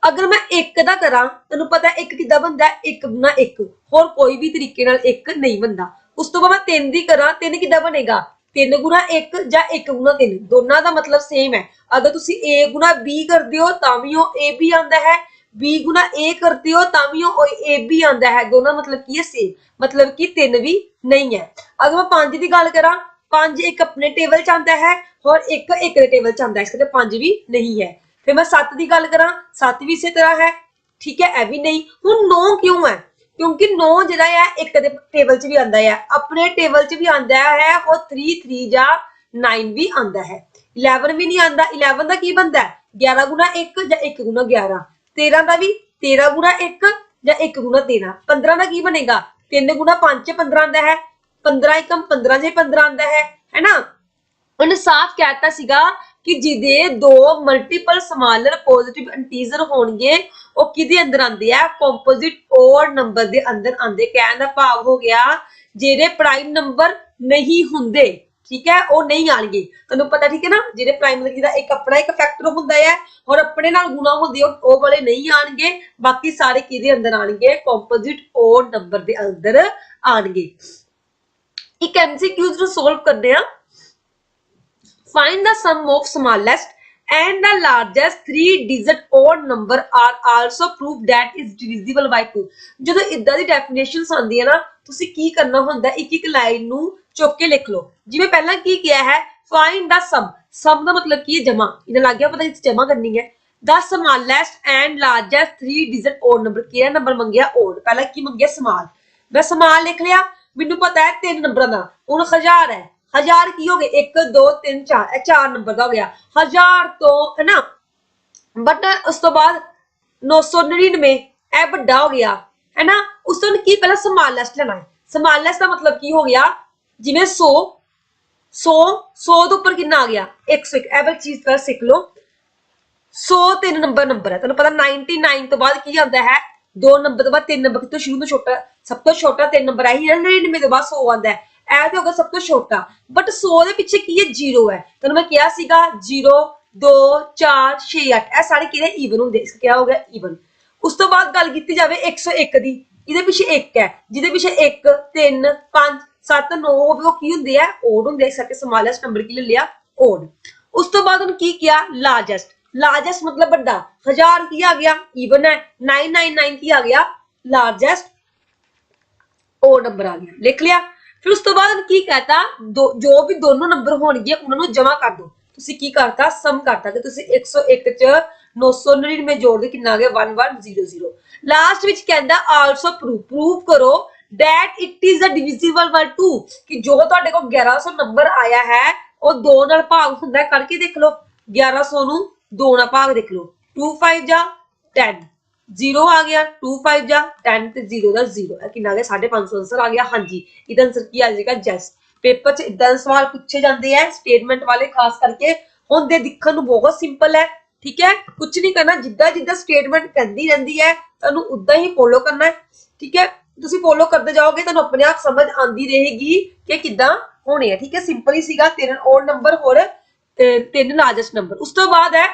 ਅਗਰ ਮੈਂ ਇੱਕ ਦਾ ਕਰਾਂ, ਤੈਨੂੰ ਪਤਾ ਇੱਕ ਕਿੱਦਾਂ ਬਣਦਾ? ਹੈ 1 ਗੁਣਾ ਇੱਕ। ਹੋਰ ਕੋਈ ਵੀ ਤਰੀਕੇ ਨਾਲ ਇੱਕ ਨਹੀਂ ਬਣਦਾ। ਉਸ ਤੋਂ ਬਾਅਦ ਮੈਂ 3 ਦੀ ਕਰਾਂ 3 ਕਿੱਦਾਂ ਬਣੇਗਾ? 3 ਗੁਣਾ 1 ਜਾਂ 1 ਗੁਣਾ 3 ਦੋਨਾਂ ਦਾ ਮਤਲਬ ਸੇਮ ਹੈ। ਅਗਰ ਤੁਸੀਂ a ਗੁਣਾ b ਕਰਦੇ ਹੋ, ਤਾਂ ਵੀ ਉਹ a b ਆਉਂਦਾ ਹੈ। B ਗੁਣਾ a ਕਰਦੇ ਹੋ, ਤਾਂ ਵੀ ਉਹ a b ਆਉਂਦਾ ਹੈ। ਦੋਨਾਂ ਮਤਲਬ ਕੀ ਹੈ ਸੇਮ ਮਤਲਬ ਕਿ 3 ਵੀ ਨਹੀਂ ਹੈ। ਅਗਰ ਮੈਂ 5 ਦੀ ਗੱਲ ਕਰਾਂ ਪੰਜ ਇੱਕ ਆਪਣੇ ਟੇਬਲ ਚ ਆਉਂਦਾ ਹੈ ਔਰ ਇੱਕ ਇੱਕ ਦੇ ਟੇਬਲ ਚ ਆਉਂਦਾ ਹੈ। ਇਸ ਕਰਕੇ ਪੰਜ ਵੀ ਨਹੀਂ ਹੈ। ਫਿਰ ਮੈਂ 7 ਦੀ ਗੱਲ ਕਰਾਂ 7 ਵੀ ਇਸੇ ਤਰ੍ਹਾਂ ਹੈ। ਠੀਕ ਹੈ, ਇਹ ਵੀ ਨਹੀਂ। ਹੁਣ 9 ਕਿਉਂ ਹੈ? ਕਿਉਂਕਿ 9 ਜਿਹੜਾ ਹੈ, ਇੱਕ ਦੇ ਟੇਬਲ 'ਚ ਵੀ ਆਂਦਾ ਹੈ। ਆਪਣੇ ਟੇਬਲ 'ਚ ਵੀ ਆਂਦਾ ਹੈ ਉਹ 3 3 ਜਾਂ 9 ਵੀ ਆਂਦਾ ਹੈ। 11 ਵੀ ਨਹੀਂ ਆਂਦਾ 11 ਦਾ ਕੀ ਬੰਦਾ ਹੈ? 11 ਗੁਣਾ 1 ਜਾਂ 1 ਗੁਣਾ 11 13 ਦਾ ਵੀ 13 ਗੁਣਾ 1 ਜਾਂ 1 ਗੁਣਾ 13 15 ਦਾ ਕੀ ਬਣੇਗਾ? 3 ਗੁਣਾ 5 15 ਆਂਦਾ ਹੈ। 15 ਇੱਕਮ 15 ਜੇ 15 ਆਂਦਾ ਹੈ ਹੈਨਾ ਉਹਨੇ ਸਾਫ਼ ਕਹਿਤਾ ਸੀਗਾ ਕਿ ਜਿਹਦੇ ਦੋ ਮਲਟੀਪਲ ਸਮਾਲਰ ਪੋਜ਼ਿਟਿਵ ਇੰਟੀਜ਼ਰ ਹੋਣਗੇ, ਉਹ ਕਿਹਦੇ ਅੰਦਰ ਆਉਂਦੇ ਆ? ਕੰਪੋਜ਼ਿਟ ਓਡ ਨੰਬਰ ਦੇ ਅੰਦਰ ਆਉਂਦੇ। ਕਹਿਣ ਦਾ ਭਾਵ ਹੋ ਗਿਆ ਜਿਹੜੇ ਪ੍ਰਾਈਮ ਨੰਬਰ ਨਹੀਂ ਹੁੰਦੇ, ਠੀਕ ਹੈ? ਉਹ ਨਹੀਂ ਆਣਗੇ ਤੁਹਾਨੂੰ ਪਤਾ ਠੀਕ ਹੈ ਨਾ? ਜਿਹੜੇ ਪ੍ਰਾਈਮ ਨੰਬਰ ਦਾ ਇੱਕ ਆਪਣਾ ਇੱਕ ਫੈਕਟਰ ਹੁੰਦਾ ਹੈ ਔਰ ਆਪਣੇ ਨਾਲ ਗੁਣਾ ਹੁੰਦੇ ਉਹ ਵਾਲੇ ਨਹੀਂ ਆਣਗੇ ਬਾਕੀ ਸਾਰੇ ਕਿਹਦੇ ਅੰਦਰ ਆਣਗੇ ਕੰਪੋਜ਼ਿਟ ਓਡ ਨੰਬਰ ਦੇ ਅੰਦਰ ਆਣਗੇ ਇੱਕ ਐਮਸੀਕਿਊਜ਼ ਨੂੰ ਸੋਲਵ ਕਰਦੇ ਆ Find the sum of smallest and the largest three digit odd number are also proof that is divisible by 2 ਜਦੋਂ ਇਦਾਂ ਦੀ ਡੈਫੀਨੇਸ਼ਨਸ ਆਉਂਦੀਆਂ ਨਾ ਤੁਸੀਂ ਕੀ ਕਰਨਾ ਹੁੰਦਾ ਇੱਕ ਇੱਕ ਲਾਈਨ ਨੂੰ ਚੁੱਕ ਕੇ ਲਿਖ ਲਓ ਜਿਵੇਂ ਪਹਿਲਾਂ ਕੀ ਕਿਹਾ ਹੈ find the sum sum ਦਾ ਮਤਲਬ ਕੀ ਹੈ ਜਮਾ ਇਹਨਾਂ ਲੱਗ ਗਿਆ ਪਤਾ ਇਸ ਜਮਾ ਕਰਨੀ ਹੈ the smallest and largest three digit odd number ਕਿਹੜਾ ਨੰਬਰ ਮੰਗਿਆ odd ਪਹਿਲਾਂ ਕੀ ਮੰਗਿਆ ਸਮਾਲ ਮੈਂ ਸਮਾਲ ਲਿਖ ਲਿਆ ਮੈਨੂੰ ਪਤਾ ਹੈ ਤਿੰਨ ਨੰਬਰਾਂ ਦਾ। ਹੁਣ ਹਜ਼ਾਰ ਹੈ। ਹਜ਼ਾਰ ਕੀ ਹੋ ਗਏ? 1 2 3 4 ਇਹ ਚਾਰ ਨੰਬਰ ਦਾ ਹੋ ਗਿਆ। ਹਜ਼ਾਰ ਤੋਂ, ਹੈ ਨਾ? ਬਟ ਉਸ ਤੋਂ ਬਾਅਦ 999 ਇਹ ਵੱਡਾ ਹੋ ਗਿਆ। ਹੈ ਨਾ? ਉਸ ਤੋਂ ਕੀ ਪਹਿਲਾਂ ਸਮਾਲੈਸਟ ਲੈਣਾ ਹੈ। ਸਮਾਲੈਸਟ ਦਾ ਮਤਲਬ ਕੀ ਹੋ ਗਿਆ? ਜਿਵੇਂ 100 100 100 ਤੋਂ ਉੱਪਰ ਕਿੰਨਾ ਆ ਗਿਆ? 101 ਇਹ ਵਾਲੀ ਚੀਜ਼ ਕਰ ਸਿੱਖ ਲਓ। 100 ਤਿੰਨ ਨੰਬਰ ਨੰਬਰ ਹੈ। ਤੁਹਾਨੂੰ ਪਤਾ 99 ਤੋਂ ਬਾਅਦ ਕੀ ਆਉਂਦਾ ਹੈ? ਦੋ ਨੰਬਰ ਤੋਂ ਬਾਅਦ ਤਿੰਨ ਨੰਬਰ ਤੋਂ ਸ਼ੁਰੂ ਤੋਂ ਛੋਟਾ, ਸਭ ਤੋਂ ਛੋਟਾ ਤਿੰਨ ਨੰਬਰ ਹੈ 99 ਤੋਂ ਬਾਅਦ 100 ਆਉਂਦਾ ਹੈ। ਇਹ ਤੇ ਹੋਗਾ ਸਭ ਤੋਂ ਛੋਟਾ। ਬਟ 100 ਦੇ ਪਿੱਛੇ ਕੀ ਹੈ? 0 ਹੈ। ਤੁਹਾਨੂੰ ਮੈਂ ਕਿਹਾ ਸੀਗਾ 0 2 4 6 8 ਇਹ ਸਾਰੇ ਕਿਹਦੇ ਈਵਨ ਹੁੰਦੇ? ਇਸ ਕਿਹਾ ਹੋ ਗਿਆ? ਈਵਨ ਉਸ ਤੋਂ ਬਾਅਦ ਗੱਲ ਕੀਤੀ ਜਾਵੇ 101 ਦੀ। ਇਹਦੇ ਪਿੱਛੇ 1 ਹੈ। ਜਿਹਦੇ ਪਿੱਛੇ 1 3 5 7 9 ਉਹ ਕੀ ਹੁੰਦੇ ਆ? ਓਡ ਹੁੰਦੇ ਆ। ਸਾਡੇ ਸਮਾਲੈਸਟ ਨੰਬਰ ਕੀ ਲਿਆ? ਓਡ ਉਸ ਤੋਂ ਬਾਅਦ ਉਹਨੇ ਕੀ ਕਿਹਾ? ਲਾਰਜੈਸਟ ਲਾਰਜੈਸਟ ਮਤਲਬ ਵੱਡਾ ਹਜ਼ਾਰ ਕੀ ਆ ਗਿਆ ਈਵਨ ਹੈ 999 ਕੀ ਆ ਗਿਆ ਲਾਰਜੈਸਟ ਉਹ ਨੰਬਰ ਆ ਗਿਆ ਲਿਖ ਲਿਆ ਫਿਰ ਉਸ ਤੋਂ ਬਾਅਦ ਉਹਨੇ ਕੀ ਕਹਤਾ ਦੋ ਜੋ ਵੀ ਦੋਨੋਂ ਨੰਬਰ ਹੋਣਗੇ ਉਹਨਾਂ ਨੂੰ ਜਮਾ ਕਰ ਦੋ ਤੁਸੀਂ ਕੀ ਕਰਤਾ ਸਮ ਕਰਤਾ ਕਿ ਤੁਸੀਂ 101 ਚ 999 ਜੋੜ ਦੇ ਕਿੰਨਾ ਆ ਗਿਆ 1100 ਲਾਸਟ ਵਿੱਚ ਕਹਿੰਦਾ ਆਲਸੋ ਪ੍ਰੂਵ ਪ੍ਰੂਵ ਕਰੋ that it is a divisible by 2 ਕਿ ਜੋ ਤੁਹਾਡੇ ਕੋਲ 1100 ਨੰਬਰ ਆਇਆ ਹੈ ਉਹ 2 ਨਾਲ ਭਾਗ ਹੁੰਦਾ ਹੈ ਕਰਕੇ ਦੇਖ ਲਓ 1100 ਨੂੰ 2 ਨਾਲ ਭਾਗ ਦੇਖ ਲਓ। 2 5 ਜਾਂ 10 0 ਆ ਗਿਆ 2 5 ਜਾਂ 10 ਤੇ 0 ਦਾ 0 ਹੈ ਕਿੰਨਾ ਆ ਗਿਆ? 550 ਆਨਸਰ ਆ ਗਿਆ। ਹਾਂਜੀ, ਇਹਦਾ ਆਨਸਰ ਕੀ ਆ ਜਾਏਗਾ? ਜੈਸ ਪੇਪਰ 'ਚ ਇਦਾਂ ਸਵਾਲ ਪੁੱਛੇ ਜਾਂਦੇ ਆ ਸਟੇਟਮੈਂਟ ਵਾਲੇ ਖਾਸ ਕਰਕੇ। ਹੁੰਦੇ ਦਿਖਣ ਨੂੰ ਬਹੁਤ ਸਿੰਪਲ ਹੈ, ਠੀਕ ਹੈ? ਕੁਝ ਨਹੀਂ ਕਰਨਾ, ਜਿੱਦਾਂ ਜਿੱਦਾਂ ਸਟੇਟਮੈਂਟ ਕਹਿੰਦੀ ਰਹਿੰਦੀ ਹੈ, ਤੁਹਾਨੂੰ ਉਦਾਂ ਹੀ ਫੋਲੋ ਕਰਨਾ ਹੈ, ਠੀਕ ਹੈ? ਤੁਸੀਂ ਫੋਲੋ ਕਰਦੇ ਜਾਓਗੇ, ਤੁਹਾਨੂੰ ਆਪਣੇ ਆਪ ਸਮਝ ਆਂਦੀ ਰਹੇਗੀ ਕਿ ਕਿੱਦਾਂ ਹੋਣੇ ਆ, ਠੀਕ ਹੈ? ਸਿੰਪਲ ਹੀ ਸੀਗਾ ਤਿੰਨ ਓਡ ਨੰਬਰ ਹੋਰ ਤਿੰਨ ਲਾਰਜੈਸਟ ਨੰਬਰ ਉਸ ਤੋਂ ਬਾਅਦ ਹੈ,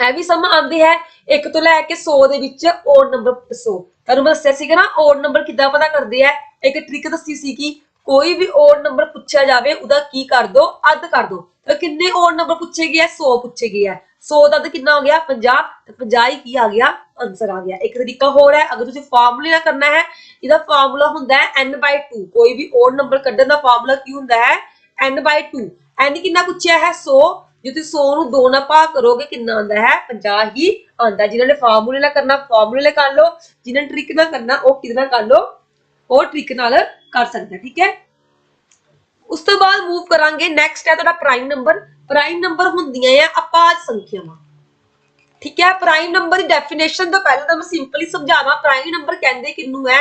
ਇਹ ਵੀ ਸਮ ਆਉਂਦੀ ਹੈ 1 ਤੋਂ ਲੈ ਕੇ 100 ਦੇ ਵਿੱਚ ਓਡ ਨੰਬਰ ਦੱਸੋ ਤੁਹਾਨੂੰ ਮੈਂ ਦੱਸਿਆ ਸੀਗਾ ਨਾ ਓਡ ਨੰਬਰ ਕਿੱਦਾਂ ਪਤਾ ਕਰਦੇ ਆ ਇੱਕ ਟ੍ਰਿਕ ਦੱਸੀ ਸੀ ਕਿ ਕੋਈ ਵੀ ਓਡ ਨੰਬਰ ਪੁੱਛਿਆ ਜਾਵੇ, ਉਹਦਾ ਕੀ ਕਰ ਦੋ? ਅੱਧ ਕਰ ਦੋ। ਤਾਂ ਕਿੰਨੇ ਓਡ ਨੰਬਰ ਪੁੱਛੇ ਗਏ ਆ? 100 ਪੁੱਛੇ ਗਏ ਆ। 100 ਦਾ ਅੱਧ ਕਿੰਨਾ ਹੋ ਗਿਆ? 50 ਤੇ 50 ਹੀ ਕੀ ਆ ਗਿਆ? ਆਨਸਰ ਆ ਗਿਆ। ਇੱਕ ਤਰੀਕਾ ਹੋਰ ਹੈ, ਅਗਰ ਤੁਸੀਂ ਫਾਰਮੂਲੇ ਨਾਲ ਕਰਨਾ ਹੈ, ਇਹਦਾ ਫਾਰਮੂਲਾ ਹੁੰਦਾ ਹੈ n 2 ਕੋਈ ਵੀ ਓਡ ਨੰਬਰ ਕੱਢਣ ਦਾ ਫਾਰਮੂਲਾ ਕੀ ਹੁੰਦਾ ਹੈ? n 2 n ਕਿੰਨਾ ਪੁੱਛਿਆ ਹੈ 100 ਜੇ ਤੁਸੀਂ 100 ਨੂੰ 2 ਨਾਲ ਭਾਗ ਕਰੋਗੇ, ਕਿੰਨਾ ਆਉਂਦਾ ਹੈ? 50 ਹੀ ਆਉਂਦਾ। ਜਿਨ੍ਹਾਂ ਨੇ ਫਾਰਮੂਲੇ ਨਾਲ ਕਰਨਾ ਫਾਰਮੂਲੇ ਨਾਲ ਕਰ ਲਓ। ਜਿਨ੍ਹਾਂ ਨੇ ਟ੍ਰਿਕ ਨਾਲ ਕਰਨਾ, ਉਹ ਕਿਹਦੇ ਨਾਲ ਕਰ ਲਓ? ਉਹ ਟ੍ਰਿਕ ਨਾਲ ਕਰ ਸਕਦਾ ਠੀਕ ਹੈ? ਉਸ ਤੋਂ ਬਾਅਦ ਮੂਵ ਕਰਾਂਗੇ। ਨੈਕਸਟ ਹੈ ਤੁਹਾਡਾ ਪ੍ਰਾਈਮ ਨੰਬਰ ਪ੍ਰਾਈਮ ਨੰਬਰ ਹੁੰਦੀਆਂ ਆ ਅਪਾਜ ਸੰਖਿਆਵਾਂ। ਠੀਕ ਹੈ? ਪ੍ਰਾਈਮ ਨੰਬਰ ਦੀ ਡੈਫੀਨੇਸ਼ਨ ਤੋਂ ਪਹਿਲਾਂ ਤਾਂ ਮੈਂ ਸਿੰਪਲੀ ਸਮਝਾਵਾਂ। ਪ੍ਰਾਈਮ ਨੰਬਰ ਕਹਿੰਦੇ ਕਿੰਨੂੰ ਹੈ?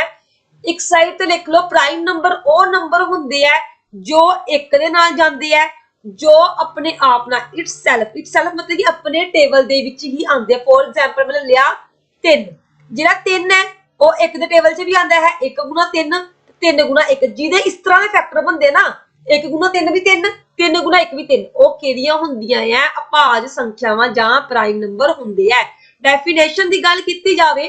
ਇੱਕ ਸਾਈਡ ਤੇ ਲਿਖ ਲਓ। ਪ੍ਰਾਈਮ ਨੰਬਰ ਉਹ ਨੰਬਰ ਹੁੰਦੇ ਆ ਜੋ ਇੱਕ ਦੇ ਨਾਲ ਜਾਂਦੇ ਆ। ਜੋ ਆਪਣੇ ਆਪ ਨਾਲ ਇਟਸੈਲਫ ਇਟਸੈਲਫ ਮਤਲਬ ਕਿ ਆਪਣੇ ਟੇਬਲ ਦੇ ਵਿੱਚ ਹੀ ਆਉਂਦੇ ਆ। ਫੋਰ ਐਗਜ਼ਾਮਪਲ ਮੈਂ ਲਿਆ 3 ਜਿਹੜਾ 3 ਹੈ, ਉਹ ਇੱਕ ਦੇ ਟੇਬਲ 'ਚ ਵੀ ਆਉਂਦਾ ਹੈ 1 ਗੁਣਾ 3 3 ਗੁਣਾ 1 ਜਿਹਦੇ ਇਸ ਤਰ੍ਹਾਂ ਦੇ ਫੈਕਟਰ ਬਣਦੇ ਨਾ 1 ਗੁਣਾ 3 ਵੀ 3 3 ਗੁਣਾ 1 ਵੀ 3 ਉਹ ਕਿਹੜੀਆਂ ਹੁੰਦੀਆਂ ਆ ਅਪਾਜ ਸੰਖਿਆਵਾਂ ਜਾਂ ਪ੍ਰਾਈਮ ਨੰਬਰ ਹੁੰਦੇ ਆ ਡੈਫੀਨੇਸ਼ਨ ਦੀ ਗੱਲ ਕੀਤੀ ਜਾਵੇ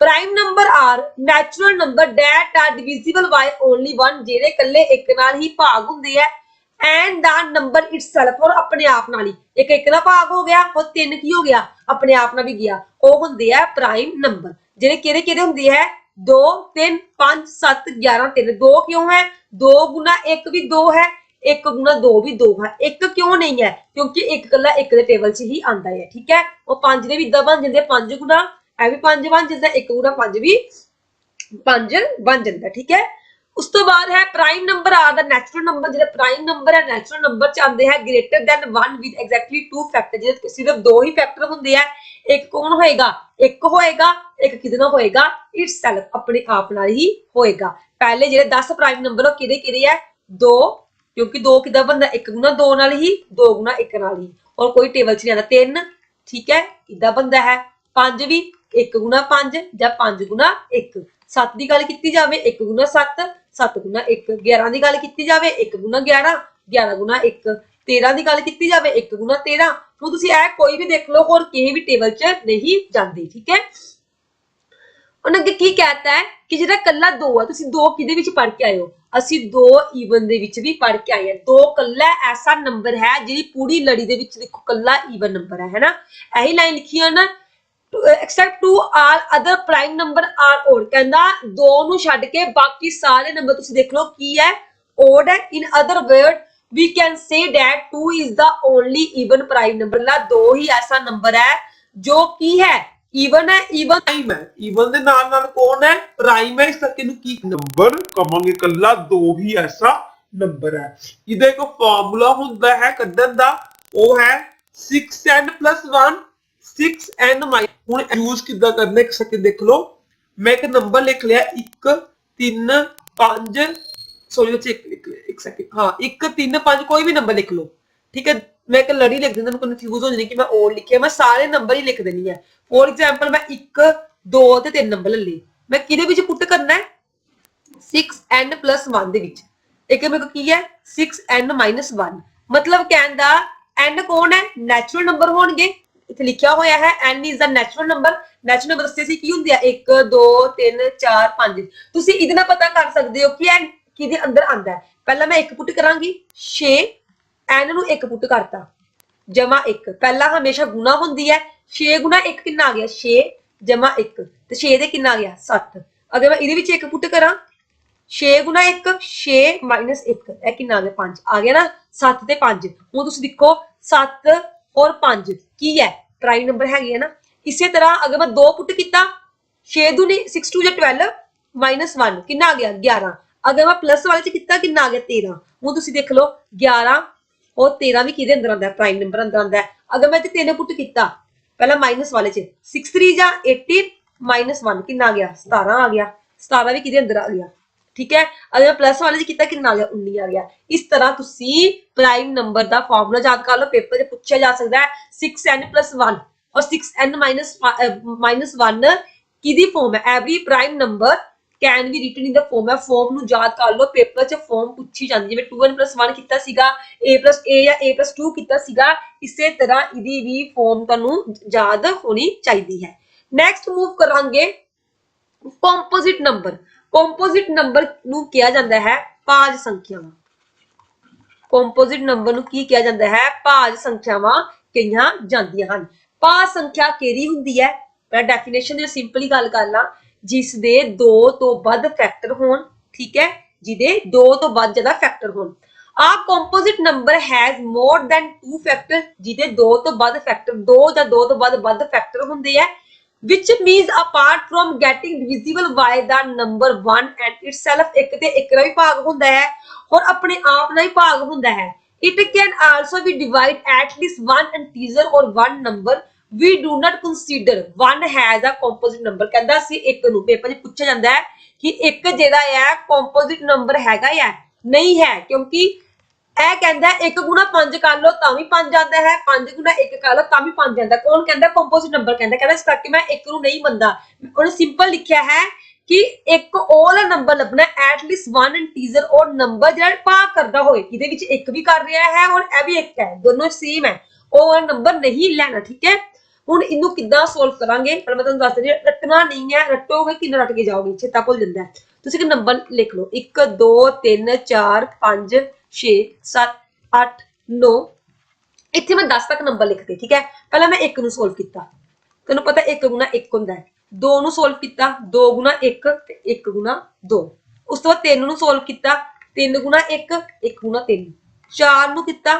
prime number are natural number that are divisible by only one ਜਿਹੜੇ ਇਕੱਲੇ ਇੱਕ ਨਾਲ ਹੀ ਭਾਗ ਹੁੰਦੇ ਆ ਐਂਡ ਦਾ ਨੰਬਰ ਇਟਸੈਲਫ ਔਰ ਆਪਣੇ ਆਪ ਨਾਲ ਹੀ। ਇੱਕ ਇੱਕ ਦਾ ਭਾਗ ਹੋ ਗਿਆ, ਉਹ ਤਿੰਨ ਕੀ ਹੋ ਗਿਆ? ਆਪਣੇ ਆਪ ਨਾਲ ਵੀ ਗਿਆ। ਉਹ ਹੁੰਦੇ ਆ ਪ੍ਰਾਈਮ ਨੰਬਰ ਜਿਹੜੇ ਕਿਹੜੇ ਕਿਹੜੇ ਹੁੰਦੇ ਹੈ 2 3 5 7 11 3 2 ਕਿਉਂ ਹੈ? 2 ਗੁਣਾ 1 ਵੀ 2 ਹੈ 1 ਗੁਣਾ 2 ਵੀ 2 ਹੈ। 1 ਕਿਉਂ ਨਹੀਂ ਹੈ? ਕਿਉਂਕਿ ਇੱਕ ਇਕੱਲਾ ਇੱਕ ਦੇ ਟੇਬਲ 'ਚ ਹੀ ਆਂਦਾ ਹੈ, ਠੀਕ ਹੈ? ਉਹ 5 ਦੇ ਵੀ ਇਦਾਂ ਬਣ ਜਾਂਦੇ 5 ਗੁਣਾ। ਐ ਵੀ 5 ਬਣ ਜਾਂਦਾ 1 ਗੁਣਾ 5 ਵੀ 5 ਬਣ ਜਾਂਦਾ, ਠੀਕ ਹੈ? ਉਸ ਤੋਂ ਬਾਅਦ ਹੈ ਪ੍ਰਾਈਮ ਨੰਬਰ ਆ ਦਾ ਨੈਚੁਰਲ ਨੰਬਰ ਜਿਹੜਾ ਪ੍ਰਾਈਮ ਨੰਬਰ ਹੈ ਨੈਚੁਰਲ ਨੰਬਰ ਚ ਆਉਂਦੇ ਹੈ greater than 1 with exactly 2 factor ਜਿਹਦੇ ਸਿਰਫ ਦੋ ਹੀ ਫੈਕਟਰ ਹੁੰਦੇ ਆ ਇੱਕ ਕੌਣ ਹੋਏਗਾ? ਇੱਕ ਹੋਏਗਾ, ਇੱਕ ਕਿਹਦੇ ਨਾਲ ਹੋਏਗਾ? ਇਟਸੈਲਫ ਆਪਣੇ ਆਪ ਨਾਲ ਹੀ ਹੋਏਗਾ। ਪਹਿਲੇ ਜਿਹੜੇ 10 ਪ੍ਰਾਈਮ ਨੰਬਰ ਉਹ ਕਿਹਦੇ ਕਿਹਦੇ ਆ 2 ਕਿਉਂਕਿ 2 ਕਿਦਾਂ ਬੰਦਾ 1 ਗੁਣਾ 2 ਨਾਲ ਹੀ 2 ਗੁਣਾ 1 ਨਾਲ ਹੀ। ਔਰ ਕੋਈ ਟੇਬਲ 'ਚ ਨਹੀਂ ਆਉਂਦਾ। 3 ਠੀਕ ਹੈ ਕਿਦਾਂ ਬੰਦਾ ਹੈ? 5 ਵੀ 1 ਗੁਣਾ 5 ਜਾਂ 5 ਗੁਣਾ 1 7 ਦੀ ਗੱਲ ਕੀਤੀ ਜਾਵੇ 1 ਗੁਣਾ 7 7 ਗੁਣਾ 1 11 ਦੀ ਗੱਲ ਕੀਤੀ ਜਾਵੇ 1 ਗੁਣਾ 11 11 ਗੁਣਾ 1 13 ਦੀ ਗੱਲ ਕੀਤੀ ਜਾਵੇ 1 ਗੁਣਾ 13 ਹੁਣ ਤੁਸੀਂ ਇਹ ਕੋਈ ਵੀ ਦੇਖ ਲਓ, ਹੋਰ ਕਿਸੇ ਵੀ ਟੇਬਲ 'ਚ ਨਹੀਂ ਜਾਂਦੀ, ਠੀਕ ਹੈ? ਉਹਨਾਂ ਅੱਗੇ ਕੀ ਕਹਤਾ ਹੈ ਕਿ ਜਿਹੜਾ ਕੱਲਾ 2 ਆ, ਤੁਸੀਂ 2 ਕਿਹਦੇ ਵਿੱਚ ਪੜ ਕੇ ਆਏ ਹੋ? ਅਸੀਂ 2 ਈਵਨ ਦੇ ਵਿੱਚ ਵੀ ਪੜ ਕੇ ਆਏ ਹਾਂ। 2 ਕੱਲਾ ਐਸਾ ਨੰਬਰ ਹੈ, ਜਿਹੜੀ ਪੂਰੀ ਲੜੀ ਦੇ ਵਿੱਚ ਦੇਖੋ ਕੱਲਾ ਈਵਨ ਨੰਬਰ ਹੈ ਹੈਨਾ ਇਹੀ ਲਾਈਨ ਲਿਖੀ ਹੈ ਨਾ except two all other prime number are odd ਕਹਿੰਦਾ 2 ਨੂੰ ਛੱਡ ਕੇ ਬਾਕੀ ਸਾਰੇ ਨੰਬਰ ਤੁਸੀਂ ਦੇਖ ਲਓ ਕੀ ਹੈ ਓਡ ਹੈ। In other word we can say that 2 is the only even prime number ਲਾ 2 ਹੀ ਐਸਾ ਨੰਬਰ ਹੈ ਜੋ ਕੀ ਹੈ ਈਵਨ ਹੈ ਈਵਨ ਪ੍ਰਾਈਮ ਹੈ। ਈਵਨ ਦੇ ਨਾਲ ਨਾਲ ਕੌਣ ਹੈ? ਪ੍ਰਾਈਮ ਹੈ। ਇਸ ਕਰਕੇ ਇਹਨੂੰ ਕੀ ਨੰਬਰ ਕਵਾਂਗੇ ਕੱਲਾ ਦੋ ਹੀ ਐਸਾ ਨੰਬਰ ਹੈ। ਇਹਦਾ ਇੱਕ ਫਾਰਮੂਲਾ ਹੁੰਦਾ ਹੈ ਕੱਢਣ ਦਾ। ਉਹ ਹੈ 6n 1 6n ਹੁਣ ਯੂਜ਼ ਕਿੱਦਾਂ ਕਰਨਾ, ਇੱਕ ਸੈਕਿੰਡ ਦੇਖ ਲਓ। ਮੈਂ ਇੱਕ ਨੰਬਰ ਲਿਖ ਲਿਆ 1 3 5 ਸੌਰੀ ਵਿੱਚ ਇੱਕ ਲਿਖ ਲਿਆ ਇੱਕ ਸੈਕਿੰਡ ਹਾਂ 1 3 5 ਕੋਈ ਵੀ ਨੰਬਰ ਲਿਖ ਲਓ। ਠੀਕ ਹੈ? ਮੈਂ ਇੱਕ ਲੜੀ ਲਿਖ ਦਿੰਦਾ ਤੁਹਾਨੂੰ ਕਨਫਿਊਜ਼ ਹੋ ਜਾਣੀ ਕਿ ਮੈਂ ਉਹ ਲਿਖਿਆ। ਮੈਂ ਸਾਰੇ ਨੰਬਰ ਹੀ ਲਿਖ ਦੇਣੀ ਹੈ। ਫੋਰ ਐਗਜ਼ਾਮਪਲ ਮੈਂ 1 2 ਤੇ 3 ਨੰਬਰ ਲੈ ਲਈ ਮੈਂ ਕਿਹਦੇ ਵਿੱਚ ਪੁੱਟ ਕਰਨਾ ਹੈ? 6n 1 ਦੇ ਵਿੱਚ। ਇੱਕ ਮੇਰੇ ਕੋਲ ਕੀ ਹੈ? 6n 1 ਮਤਲਬ ਕਹਿੰਦਾ n ਕੌਣ ਹੈ? ਨੈਚੁਰਲ ਨੰਬਰ ਹੋਣਗੇ। ਇੱਥੇ ਲਿਖਿਆ ਹੋਇਆ ਹੈ n is the natural number natural number ਦੱਸੇ ਸੀ ਕੀ ਹੁੰਦੇ ਆ? 1 2 3 4 5 ਤੁਸੀਂ ਇਹਦੇ ਨਾਲ ਪਤਾ ਕਰ ਸਕਦੇ ਹੋ ਕਿ n ਕਿਹਦੇ ਅੰਦਰ ਆਂਦਾ ਹੈ। ਪਹਿਲਾਂ ਮੈਂ ਇੱਕ ਪੁੱਟ ਕਰਾਂਗੀ। 6 n ਨੂੰ ਇੱਕ ਪੁੱਟ ਕਰਤਾ। ਜਮਾ 1 ਪਹਿਲਾਂ ਹਮੇਸ਼ਾ ਗੁਣਾ ਹੁੰਦੀ ਹੈ। 6 ਗੁਣਾ 1 ਕਿੰਨਾ ਆ ਗਿਆ? 6 ਜਮਾ 1 ਤੇ 6 ਦੇ ਕਿੰਨਾ ਆ ਗਿਆ? 7 ਅਗਰ ਮੈਂ ਇਹਦੇ ਵਿੱਚ ਇੱਕ ਪੁੱਟ ਕਰਾਂ 6 ਗੁਣਾ 1 6 ਮਾਈਨਸ 1 ਇਹ ਕਿੰਨਾ ਆ ਗਿਆ? 5 ਆ ਗਿਆ ਨਾ? 7 ਤੇ 5 ਹੁਣ ਤੁਸੀਂ ਦੇਖੋ 7 ਔਰ 5 ਕੀ ਹੈ? ਪ੍ਰਾਈਮ ਨੰਬਰ ਹੈਗੇ ਹੈ ਨਾ। ਇਸੇ ਤਰ੍ਹਾਂ ਅਗਰ ਮੈਂ 2 ਪੁੱਟ ਕੀਤਾ 6 ਦੂਨੀ 6 2 ਜਾਂ 12 ਮਾਈਨਸ 1 ਕਿੰਨਾ ਆ ਗਿਆ? 11 ਅਗਰ ਮੈਂ ਪਲੱਸ ਵਾਲੇ ਚ ਕੀਤਾ, ਕਿੰਨਾ ਆ ਗਿਆ? 13 ਹੁਣ ਤੁਸੀਂ ਦੇਖ ਲਓ 11 ਔਰ 13 ਵੀ ਕਿਹਦੇ ਅੰਦਰ ਆਉਂਦਾ ਹੈ? ਪ੍ਰਾਈਮ ਨੰਬਰ ਅੰਦਰ ਆਉਂਦਾ ਹੈ। ਅਗਰ ਮੈਂ ਤੇ 3 ਪੁੱਟ ਕੀਤਾ, ਪਹਿਲਾਂ ਮਾਈਨਸ ਵਾਲੇ ਚ 6 3 ਜਾਂ 18 ਮਾਈਨਸ 1 ਕਿੰਨਾ ਆ ਗਿਆ? 17 ਆ ਗਿਆ। 17 ਵੀ ਕਿਹਦੇ ਅੰਦਰ ਆ ਗਿਆ? ਠੀਕ ਹੈ? ਅਗਰ ਪਲੱਸ ਵਾਲੇ ਚ ਕੀਤਾ ਕਿੰਨਾ ਆ ਗਿਆ 19 ਆ ਗਿਆ। ਇਸ ਤਰ੍ਹਾਂ ਤੁਸੀਂ ਪ੍ਰਾਈਮ ਨੰਬਰ ਦਾ ਫਾਰਮੂਲਾ ਯਾਦ ਕਰ ਲਓ ਪੇਪਰ 'ਚ ਪੁੱਛਿਆ ਜਾ ਸਕਦਾ ਹੈ 6n 1 ਔਰ 6n 1 ਕਿਹਦੀ ਫਾਰਮ ਹੈ? Every prime number can be written in the form ਹੈ। ਫਾਰਮ ਨੂੰ ਯਾਦ ਕਰ ਲਓ ਪੇਪਰ 'ਚ ਫਾਰਮ ਪੁੱਛੀ ਜਾਂਦੀ ਜਿਵੇਂ 2n 1 ਕੀਤਾ ਸੀਗਾ, a a ਜਾਂ a 2 ਕੀਤਾ ਸੀਗਾ, ਇਸੇ ਤਰ੍ਹਾਂ ਇਹਦੀ ਵੀ ਫਾਰਮ ਤੁਹਾਨੂੰ ਯਾਦ ਹੋਣੀ ਚਾਹੀਦੀ ਹੈ। ਨੈਕਸਟ ਮੂਵ ਕਰਾਂਗੇ। ਕੰਪੋਜ਼ਿਟ ਨੰਬਰ ਕੰਪੋਜ਼ਿਟ ਨੰਬਰ ਨੂੰ ਕਿਹਾ ਜਾਂਦਾ ਹੈ ਭਾਜ ਸੰਖਿਆਵਾਂ। ਕੰਪੋਜ਼ਿਟ ਨੰਬਰ ਨੂੰ ਕੀ ਕਿਹਾ ਜਾਂਦਾ ਹੈ? ਭਾਜ ਸੰਖਿਆਵਾਂ ਕਹੀਆਂ ਜਾਂਦੀਆਂ ਹਨ। ਭਾਜ ਸੰਖਿਆ ਕਿਹੜੀ ਹੁੰਦੀ ਹੈ? ਮੈਂ ਡੈਫੀਨੇਸ਼ਨ ਦੀ ਸਿੰਪਲੀ ਗੱਲ ਕਰ ਲਾਂ। ਜਿਸ ਦੇ 2 ਤੋਂ ਵੱਧ ਫੈਕਟਰ ਹੋਣ, ਠੀਕ ਹੈ? ਜਿਹਦੇ ਦੋ ਤੋਂ ਵੱਧ ਜ਼ਿਆਦਾ ਫੈਕਟਰ ਹੋਣ। A composite number has more than 2 factor ਜਿਹਦੇ ਦੋ ਤੋਂ ਵੱਧ ਫੈਕਟਰ ਦੋ ਜਾਂ ਦੋ ਤੋਂ ਵੱਧ ਵੱਧ ਫੈਕਟਰ ਹੁੰਦੇ ਆ which means apart from getting divisible by the number 1 and itself ਇੱਕ ਤੇ ਇੱਕ ਦਾ ਵੀ ਭਾਗ ਹੁੰਦਾ ਹੈ ਔਰ ਆਪਣੇ ਆਪ ਦਾ ਹੀ ਭਾਗ ਹੁੰਦਾ ਹੈ it can also be divide at least one integer or one number we do not consider one has a composite number ਕਹਿੰਦਾ ਸੀ ਇੱਕ ਨੂੰ ਪੇਪਰ 'ਚ ਪੁੱਛਿਆ ਜਾਂਦਾ ਹੈ ਕਿ ਇੱਕ ਜਿਹੜਾ ਹੈ composite number ਹੈਗਾ ਜਾਂ ਨਹੀਂ ਹੈ ਕਿਉਂਕਿ ਇਹ ਕਹਿੰਦਾ 1 ਗੁਣਾ 5 ਕਰ ਲਓ ਤਾਂ ਵੀ 5 ਆਉਂਦਾ ਹੈ 5 ਗੁਣਾ 1 ਕਰ ਲਓ ਤਾਂ ਵੀ 5 ਆਉਂਦਾ ਕੌਣ ਕਹਿੰਦਾ? ਕੰਪੋਜ਼ਿਟ ਨੰਬਰ ਕਹਿੰਦਾ। ਕਹਿੰਦਾ ਇਸ ਕਰਕੇ ਮੈਂ 1 ਨੂੰ ਨਹੀਂ ਮੰਨਦਾ। ਉਹਨੇ ਸਿੰਪਲ ਲਿਖਿਆ ਹੈ ਕਿ ਇੱਕ all ਨੰਬਰ ਲੱਭਣਾ ਐਟ ਲੀਸਟ ਵਨ ਇੰਟੀਜ਼ਰ ਔਰ ਨੰਬਰ ਜਿਹੜਾ ਭਾਗ ਕਰਦਾ ਹੋਏ ਇਹਦੇ ਵਿੱਚ ਇੱਕ ਵੀ ਕਰ ਰਿਹਾ ਹੈ ਔਰ ਇਹ ਵੀ ਇੱਕ ਹੈ, ਦੋਨੋਂ ਸੇਮ ਹੈ। ਉਹ ਨੰਬਰ ਨਹੀਂ ਲੈਣਾ, ਠੀਕ ਹੈ? ਹੁਣ ਇਹਨੂੰ ਕਿੱਦਾਂ ਸੋਲਵ ਕਰਾਂਗੇ? ਪਰ ਮੈਂ ਤੁਹਾਨੂੰ ਦੱਸ ਦਿੰਦੀ ਰੱਟਣਾ ਨਹੀਂ ਹੈ, ਰੱਟੋਗੇ ਕਿੰਨਾ ਰੱਟ ਕੇ ਜਾਓਗੇ? ਚੇਤਾ ਭੁੱਲ ਜਾਂਦਾ ਤੁਸੀਂ ਇੱਕ ਨੰਬਰ ਲਿਖ ਲਓ। 1 2 3 4 5 6 7 8 9 ਇੱਥੇ ਮੈਂ 10 ਤੱਕ ਨੰਬਰ ਲਿਖਤੇ ਠੀਕ ਹੈ? ਪਹਿਲਾਂ ਮੈਂ 1 ਨੂੰ ਸੋਲਵ ਕੀਤਾ। ਤੈਨੂੰ ਪਤਾ 1 ਗੁਣਾ 1 ਹੁੰਦਾ ਹੈ। 2 ਨੂੰ ਸੋਲਵ ਕੀਤਾ 2 ਗੁਣਾ 1 ਤੇ 1 ਗੁਣਾ 2 ਉਸ ਤੋਂ ਬਾਅਦ 3 ਨੂੰ ਸੋਲਵ ਕੀਤਾ 3 ਗੁਣਾ 1 1 ਗੁਣਾ 3 4 ਨੂੰ ਕੀਤਾ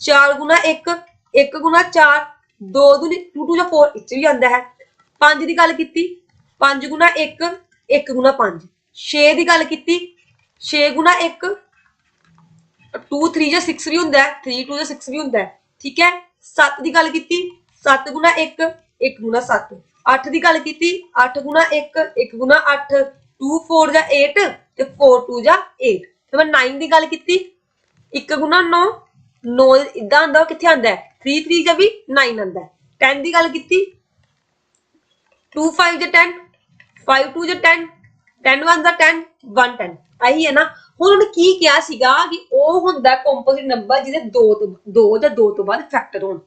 4 ਗੁਣਾ 1 1 ਗੁਣਾ 4 2 ਦੂਨੀ 2 2 ਜਾਂ 4 ਇੱਥੇ ਵੀ ਆਉਂਦਾ ਹੈ। 5 ਦੀ ਗੱਲ ਕੀਤੀ 5 ਗੁਣਾ 1 1 ਗੁਣਾ 5 6 ਦੀ ਗੱਲ ਕੀਤੀ 6 ਗੁਣਾ 1 2 3 ਜਾਂ 6 ਵੀ ਹੁੰਦਾ ਹੈ। 3 2 ਜਾਂ 6 ਵੀ ਹੁੰਦਾ ਹੈ। ਠੀਕ ਹੈ? 7 ਦੀ ਗੱਲ ਕੀਤੀ। 7 ਗੁਣਾ 1 1 ਗੁਣਾ 7 8 ਦੀ ਗੱਲ ਕੀਤੀ। 8 ਗੁਣਾ 1 1 ਗੁਣਾ 8 2 4 ਜਾਂ 8 ਤੇ 4 2 ਜਾਂ 8 ਫਿਰ ਮੈਂ 9 ਦੀ ਗੱਲ ਕੀਤੀ। 1 ਗੁਣਾ 9 9 ਇਦਾਂ ਆਂਦਾ ਕਿੱਥੇ ਆਂਦਾ ਹੈ? 3 3 ਜਾਂ ਵੀ 9 ਆਂਦਾ ਹੈ। 10 ਦੀ ਗੱਲ ਕੀਤੀ। 2 5 ਜਾਂ 10 5 2 ਜਾਂ 10 10 1 ਦਾ 10 1 10 ਆਹੀ ਹੈ ਨਾ। ਹੁਣ ਉਹਨੇ ਕੀ ਕਿਹਾ ਸੀਗਾ ਕਿ ਉਹ ਹੁੰਦਾ ਕੰਪੋਜ਼ਿਟ ਨੰਬਰ ਜਿਹਦੇ ਦੋ ਤੋਂ ਦੋ ਜਾਂ ਦੋ ਤੋਂ ਬਾਅਦ ਫੈਕਟਰ ਹੋਣ।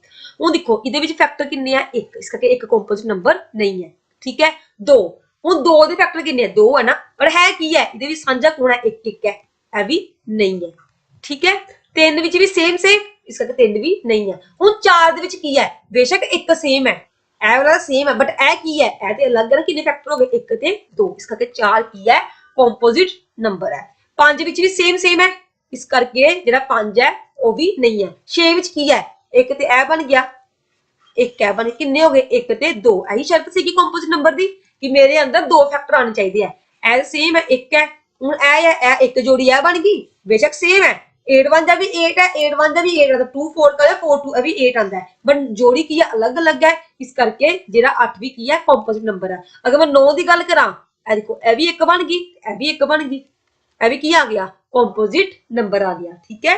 ਹੁਣ ਦੇਖੋ, ਇਹਦੇ ਵਿੱਚ ਫੈਕਟਰ ਕਿੰਨੇ ਆ? ਇੱਕ। ਇਸ ਕਰਕੇ ਇੱਕ ਕੰਪੋਜ਼ਿਟ ਨੰਬਰ ਨਹੀਂ ਹੈ। ਠੀਕ ਹੈ? ਦੋ। ਹੁਣ ਦੋ ਦੇ ਫੈਕਟਰ ਕਿੰਨੇ ਆ? ਦੋ ਹੈ ਨਾ। ਪਰ ਹੈ ਕੀ ਹੈ? ਇਹਦੇ ਵਿੱਚ ਸਾਂਝਾ ਕੋਣ ਹੈ? 1 1 ਹੈ। ਇਹ ਵੀ ਨਹੀਂ ਹੈ। ਠੀਕ ਹੈ? ਤਿੰਨ ਵਿੱਚ ਵੀ ਸੇਮ ਸੇਮ ਇਸ ਕਰਕੇ ਤਿੰਨ ਵੀ ਨਹੀਂ ਹੈ। ਹੁਣ ਚਾਰ ਦੇ ਵਿੱਚ ਕੀ ਹੈ? ਬੇਸ਼ੱਕ ਇੱਕ ਸੇਮ ਹੈ। ਇਹ ਵਾਲਾ ਸੇਮ ਹੈ। ਬਟ ਇਹ ਕੀ ਹੈ? ਇਹ ਤੇ ਅਲੱਗ ਹੈ ਨਾ, ਕਿੰਨੇ ਫੈਕਟਰ ਹੋ ਗਏ? ਇੱਕ ਤੇ ਦੋ। ਇਸ ਕਰਕੇ ਚਾਰ ਕੀ ਹੈ? ਕੰਪੋਜ਼ਿਟ ਨੰਬਰ ਹੈ। 5 ਵਿੱਚ ਵੀ ਸੇਮ ਸੇਮ ਹੈ। ਇਸ ਕਰਕੇ ਜਿਹੜਾ 5 ਹੈ, ਉਹ ਵੀ ਨਹੀਂ ਹੈ। 6 ਵਿੱਚ ਕੀ ਹੈ? ਇੱਕ ਤੇ ਇਹ ਬਣ ਗਿਆ। ਇੱਕ ਹੈ ਬਣ ਕਿੰਨੇ ਹੋ ਗਏ? ਇੱਕ ਤੇ 2 ਇਹੀ ਸ਼ਰਤ ਸੀ ਕਿ ਕੰਪੋਜ਼ਿਟ ਨੰਬਰ ਦੀ ਕਿ ਮੇਰੇ ਅੰਦਰ ਦੋ ਫੈਕਟਰ ਆਣੇ ਚਾਹੀਦੇ ਆ ਇਹ ਸੇਮ ਹੈ, ਇੱਕ ਹੈ। ਹੁਣ ਇਹ ਹੈ, ਇਹ ਇੱਕ ਜੋੜੀ ਇਹ ਬਣ ਗਈ। ਬੇਸ਼ੱਕ ਸੇਮ ਹੈ। 8 1 ਦਾ ਵੀ 8 ਹੈ 8 1 ਦਾ ਵੀ 8 ਹੈ। 2 4 ਕਰੇ 4 2 ਇਹ 8 ਆਂਦਾ ਹੈ। ਬਟ ਜੋੜੀ ਕੀ ਹੈ? ਅਲੱਗ ਅਲੱਗ ਹੈ। ਇਸ ਕਰਕੇ ਜਿਹੜਾ 8 ਵੀ ਕੀ ਹੈ? ਕੰਪੋਜ਼ਿਟ ਨੰਬਰ ਹੈ। ਅਗਰ ਮੈਂ 9 ਦੀ ਗੱਲ ਕਰਾਂ, ਇਹ ਦੇਖੋ, ਇਹ ਵੀ ਇੱਕ ਬਣ ਗਈ, ਇਹ ਵੀ ਇੱਕ ਬਣ ਗਈ। ਇਹ ਵੀ ਕੀ ਆ ਗਿਆ? ਕੰਪੋਜ਼ਿਟ ਨੰਬਰ ਆ ਗਿਆ, ਠੀਕ ਹੈ?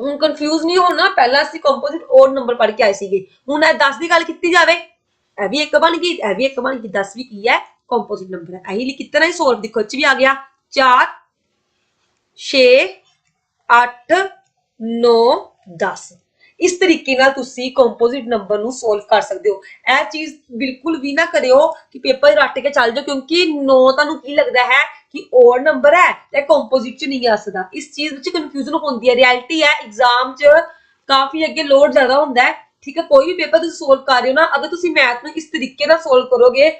ਹੁਣ ਕਨਫਿਊਜ਼ ਨਹੀਂ ਹੋਣਾ, ਪਹਿਲਾਂ ਅਸੀਂ ਕੰਪੋਜ਼ਿਟ ਔਰ ਨੰਬਰ ਪੜ੍ਹ ਕੇ ਆਏ ਸੀਗੇ। ਹੁਣ ਇਹ 10 ਦੀ ਗੱਲ ਕੀਤੀ ਜਾਵੇ, ਇਹ ਵੀ ਇੱਕ ਬਣ ਗਈ, ਇਹ ਵੀ ਇੱਕ ਬਣ ਗਈ 10 ਵੀ ਕੀ ਹੈ? ਕੰਪੋਜ਼ਿਟ ਨੰਬਰ ਹੈ ਇਹੀ ਲਈ ਕਿਤਨਾ ਹੀ ਸੋਲਵ ਦੇਖੋ ਚ ਵੀ ਆ ਗਿਆ। 4 6 8 9 10 ਇਸ ਤਰੀਕੇ ਨਾਲ ਤੁਸੀਂ ਕੰਪੋਜ਼ਿਟ ਨੰਬਰ ਨੂੰ ਸੋਲਵ ਕਰ ਸਕਦੇ ਹੋ। ਇਹ ਚੀਜ਼ ਬਿਲਕੁਲ ਵੀ ਨਾ ਕਰਿਓ ਕਿ ਪੇਪਰ ਰੱਟ ਕੇ ਚੱਲ ਜਾਓ, ਕਿਉਂਕਿ 9 ਤੁਹਾਨੂੰ ਕੀ ਲੱਗਦਾ ਹੈ? ਕਿ ਔਰ ਨੰਬਰ ਹੈ ਤੇ ਕੰਪੋਜ਼ਿਟ ਚ ਨਹੀਂ ਆ ਸਕਦਾ। ਇਸ ਚੀਜ਼ ਵਿੱਚ ਕਨਫਿਊਜ਼ਨ ਹੁੰਦੀ ਹੈ। ਰਿਐਲਿਟੀ ਹੈ ਐਗਜ਼ਾਮ 'ਚ ਕਾਫੀ ਅੱਗੇ ਲੋਡ ਜ਼ਿਆਦਾ ਹੁੰਦਾ ਹੈ। ਠੀਕ ਹੈ, ਕੋਈ ਵੀ ਪੇਪਰ ਤੁਸੀਂ ਸੋਲਵ ਕਰ ਰਹੇ ਹੋ ਨਾ, ਅਗਰ ਤੁਸੀਂ ਮੈਥ ਨੂੰ ਇਸ ਤਰੀਕੇ ਨਾਲ ਸੋਲਵ ਕਰੋਗੇ,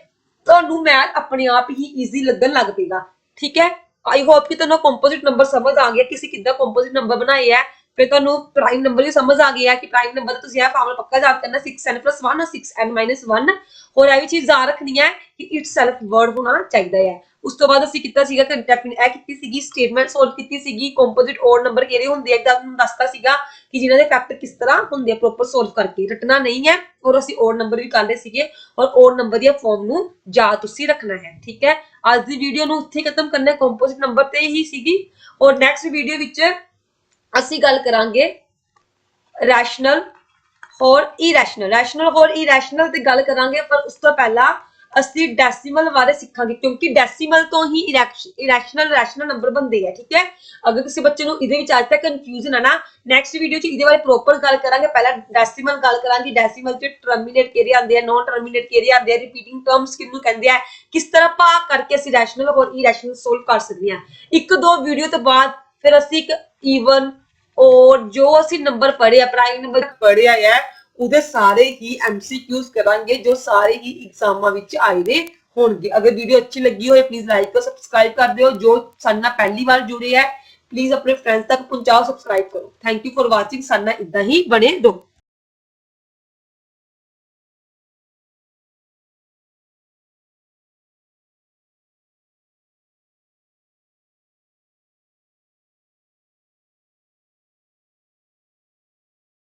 ਤੁਹਾਨੂੰ ਮੈਥ ਆਪਣੇ ਆਪ ਹੀ ਈਜ਼ੀ ਲੱਗਣ ਲੱਗ ਪਏਗਾ। ਠੀਕ ਹੈ ਆਈ ਹੋਪ ਕਿ ਤੁਹਾਨੂੰ ਕੰਪੋਜ਼ਿਟ ਨੰਬਰ ਸਮਝ ਆ ਗਿਆ ਕਿਸੇ ਕਿੱਦਾਂ ਕੰਪੋਜ਼ਿਟ ਨੰਬਰ ਬਣਾਇਆ ਹੈ। ਫਿਰ ਤੁਹਾਨੂੰ ਪ੍ਰਾਈਮ ਨੰਬਰ ਵੀ ਸਮਝ ਆ ਗਿਆ ਕਿ ਪ੍ਰਾਈਮ ਨੰਬਰ ਦਾ ਤੁਸੀਂ ਇਹ ਫਾਰਮੂਲਾ ਪੱਕਾ ਯਾਦ ਕਰਨਾ 6n 1 ਔਰ 6n 1 ਹੋਰ ਇਹ ਵੀ ਚੀਜ਼ ਯਾਦ ਰੱਖਣੀ ਹੈ ਕਿ ਇਟ ਵਰਡ ਹੋਣਾ ਚਾਹੀਦਾ ਹੈ। ਉਸ ਤੋਂ ਬਾਅਦ ਅਸੀਂ ਕੀਤਾ ਸੀਗਾ ਕੰਟੈਕਟ ਇਹ ਕੀਤੀ ਸੀਗੀ ਸਟੇਟਮੈਂਟ ਸੋਲਵ ਕੀਤੀ ਸੀਗੀ ਕੰਪੋਜ਼ਿਟ ਔਰ ਨੰਬਰ ਕਿਹੜੇ ਹੁੰਦੇ ਆ, ਇੱਕ ਤੁਹਾਨੂੰ ਦੱਸਤਾ ਸੀਗਾ ਕਿ ਜਿਨ੍ਹਾਂ ਦੇ ਫੈਕਟਰ ਕਿਸ ਤਰ੍ਹਾਂ ਹੁੰਦੇ ਆ ਪ੍ਰੋਪਰ ਸੋਲਵ ਕਰਕੇ। ਰਟਣਾ ਨਹੀਂ ਹੈ, ਔਰ ਅਸੀਂ ਔਰ ਨੰਬਰ ਵੀ ਕਰ ਲਏ ਸੀਗੇ, ਔਰ ਔਰ ਨੰਬਰ ਦੀ ਫਾਰਮ ਨੂੰ ਯਾਦ ਤੁਸੀਂ ਰੱਖਣਾ ਹੈ, ਠੀਕ ਹੈ? ਅੱਜ ਦੀ ਵੀਡੀਓ ਨੂੰ ਉੱਥੇ ਖਤਮ ਕਰਨਾ ਕੰਪੋਜ਼ਿਟ ਨੰਬਰ ਤੇ ਹੀ ਸੀਗੀ। ਔਰ ਨੈਕਸਟ ਵੀਡੀਓ ਵਿੱਚ ਅਸੀਂ ਗੱਲ ਕਰਾਂਗੇ ਰੈਸ਼ਨਲ ਹੋਰ ਇਰੈਸ਼ਨਲ ਰੈਸ਼ਨਲ ਹੋਰ ਇਰੈਸ਼ਨਲ ਤੇ ਗੱਲ ਕਰਾਂਗੇ, ਪਰ ਉਸ ਤੋਂ ਪਹਿਲਾਂ ਅਸੀਂ ਡੈਸੀਮਲ ਬਾਰੇ ਸਿੱਖਾਂਗੇ, ਕਿਉਂਕਿ ਡੈਸੀਮਲ ਤੋਂ ਹੀ ਇਰੈਸ਼ਨਲ ਰੈਸ਼ਨਲ ਨੰਬਰ ਬਣਦੇ ਆ, ਠੀਕ ਹੈ? ਅਗਰ ਕਿਸੇ ਬੱਚੇ ਨੂੰ ਇਹਦੇ ਵਿੱਚ ਅੱਜ ਤੱਕ ਕਨਫਿਊਜ਼ਨ ਹੈ ਨਾ ਨੈਕਸਟ ਵੀਡੀਓ 'ਚ ਇਹਦੇ ਬਾਰੇ ਪ੍ਰੋਪਰ ਗੱਲ ਕਰਾਂਗੇ। ਪਹਿਲਾਂ ਡੈਸੀਮਲ ਗੱਲ ਕਰਾਂਗੇ ਡੈਸੀਮਲ 'ਚ ਟਰਮੀਨੇਟ ਕਿਹੜੇ ਆਉਂਦੇ ਆ ਨੋਨ ਟਰਮੀਨੇਟ ਕਿਹੜੇ ਆਉਂਦੇ ਆ ਰਿਪੀਟਿੰਗ ਟਰਮਸ ਕਿਹਨੂੰ ਕਹਿੰਦੇ ਆ, ਕਿਸ ਤਰ੍ਹਾਂ ਭਾਗ ਕਰਕੇ ਅਸੀਂ ਰੈਸ਼ਨਲ ਹੋਰ ਇਰੈਸ਼ਨਲ ਸੋਲਵ ਕਰ ਸਕਦੇ ਹਾਂ। ਇੱਕ ਦੋ ਵੀਡੀਓ ਤੋਂ ਬਾਅਦ ਫਿਰ ਅਸੀਂ ਇੱਕ ਈਵਨ ਔਰ ਜੋ ਅਸੀਂ ਨੰਬਰ ਪੜ੍ਹੇ ਆ ਪ੍ਰਾਈਮ ਨੰਬਰ ਪੜਿਆ ਹੈ ਉਹਦੇ ਸਾਰੇ ਹੀ ਐਮਸੀਕਿਊਜ਼ ਕਰਾਂਗੇ ਜੋ ਸਾਰੇ ਹੀ ਐਗਜ਼ਾਮਾਂ ਵਿੱਚ ਆਏ ਨੇ ਹੋਣਗੇ ਅਗਰ ਵੀਡੀਓ ਅੱਛੀ ਲੱਗੀ ਹੋਏ ਪਲੀਜ਼ ਲਾਈਕ ਕਰੋ ਸਬਸਕ੍ਰਾਈਬ ਕਰ ਦਿਓ ਜੋ ਸਾਡੇ ਨਾਲ ਪਹਿਲੀ ਵਾਰ ਜੁੜੇ ਹੈ ਪਲੀਜ਼ ਆਪਣੇ ਫਰੈਂਡਸ ਤੱਕ ਪਹੁੰਚਾਓ ਸਬਸਕ੍ਰਾਈਬ ਕਰੋ ਥੈਂਕ ਯੂ ਫॉर ਵਾਚਿੰਗ ਸਾਡੇ ਨਾਲ ਇਦਾਂ ਹੀ ਬਣੇ ਰਹੋ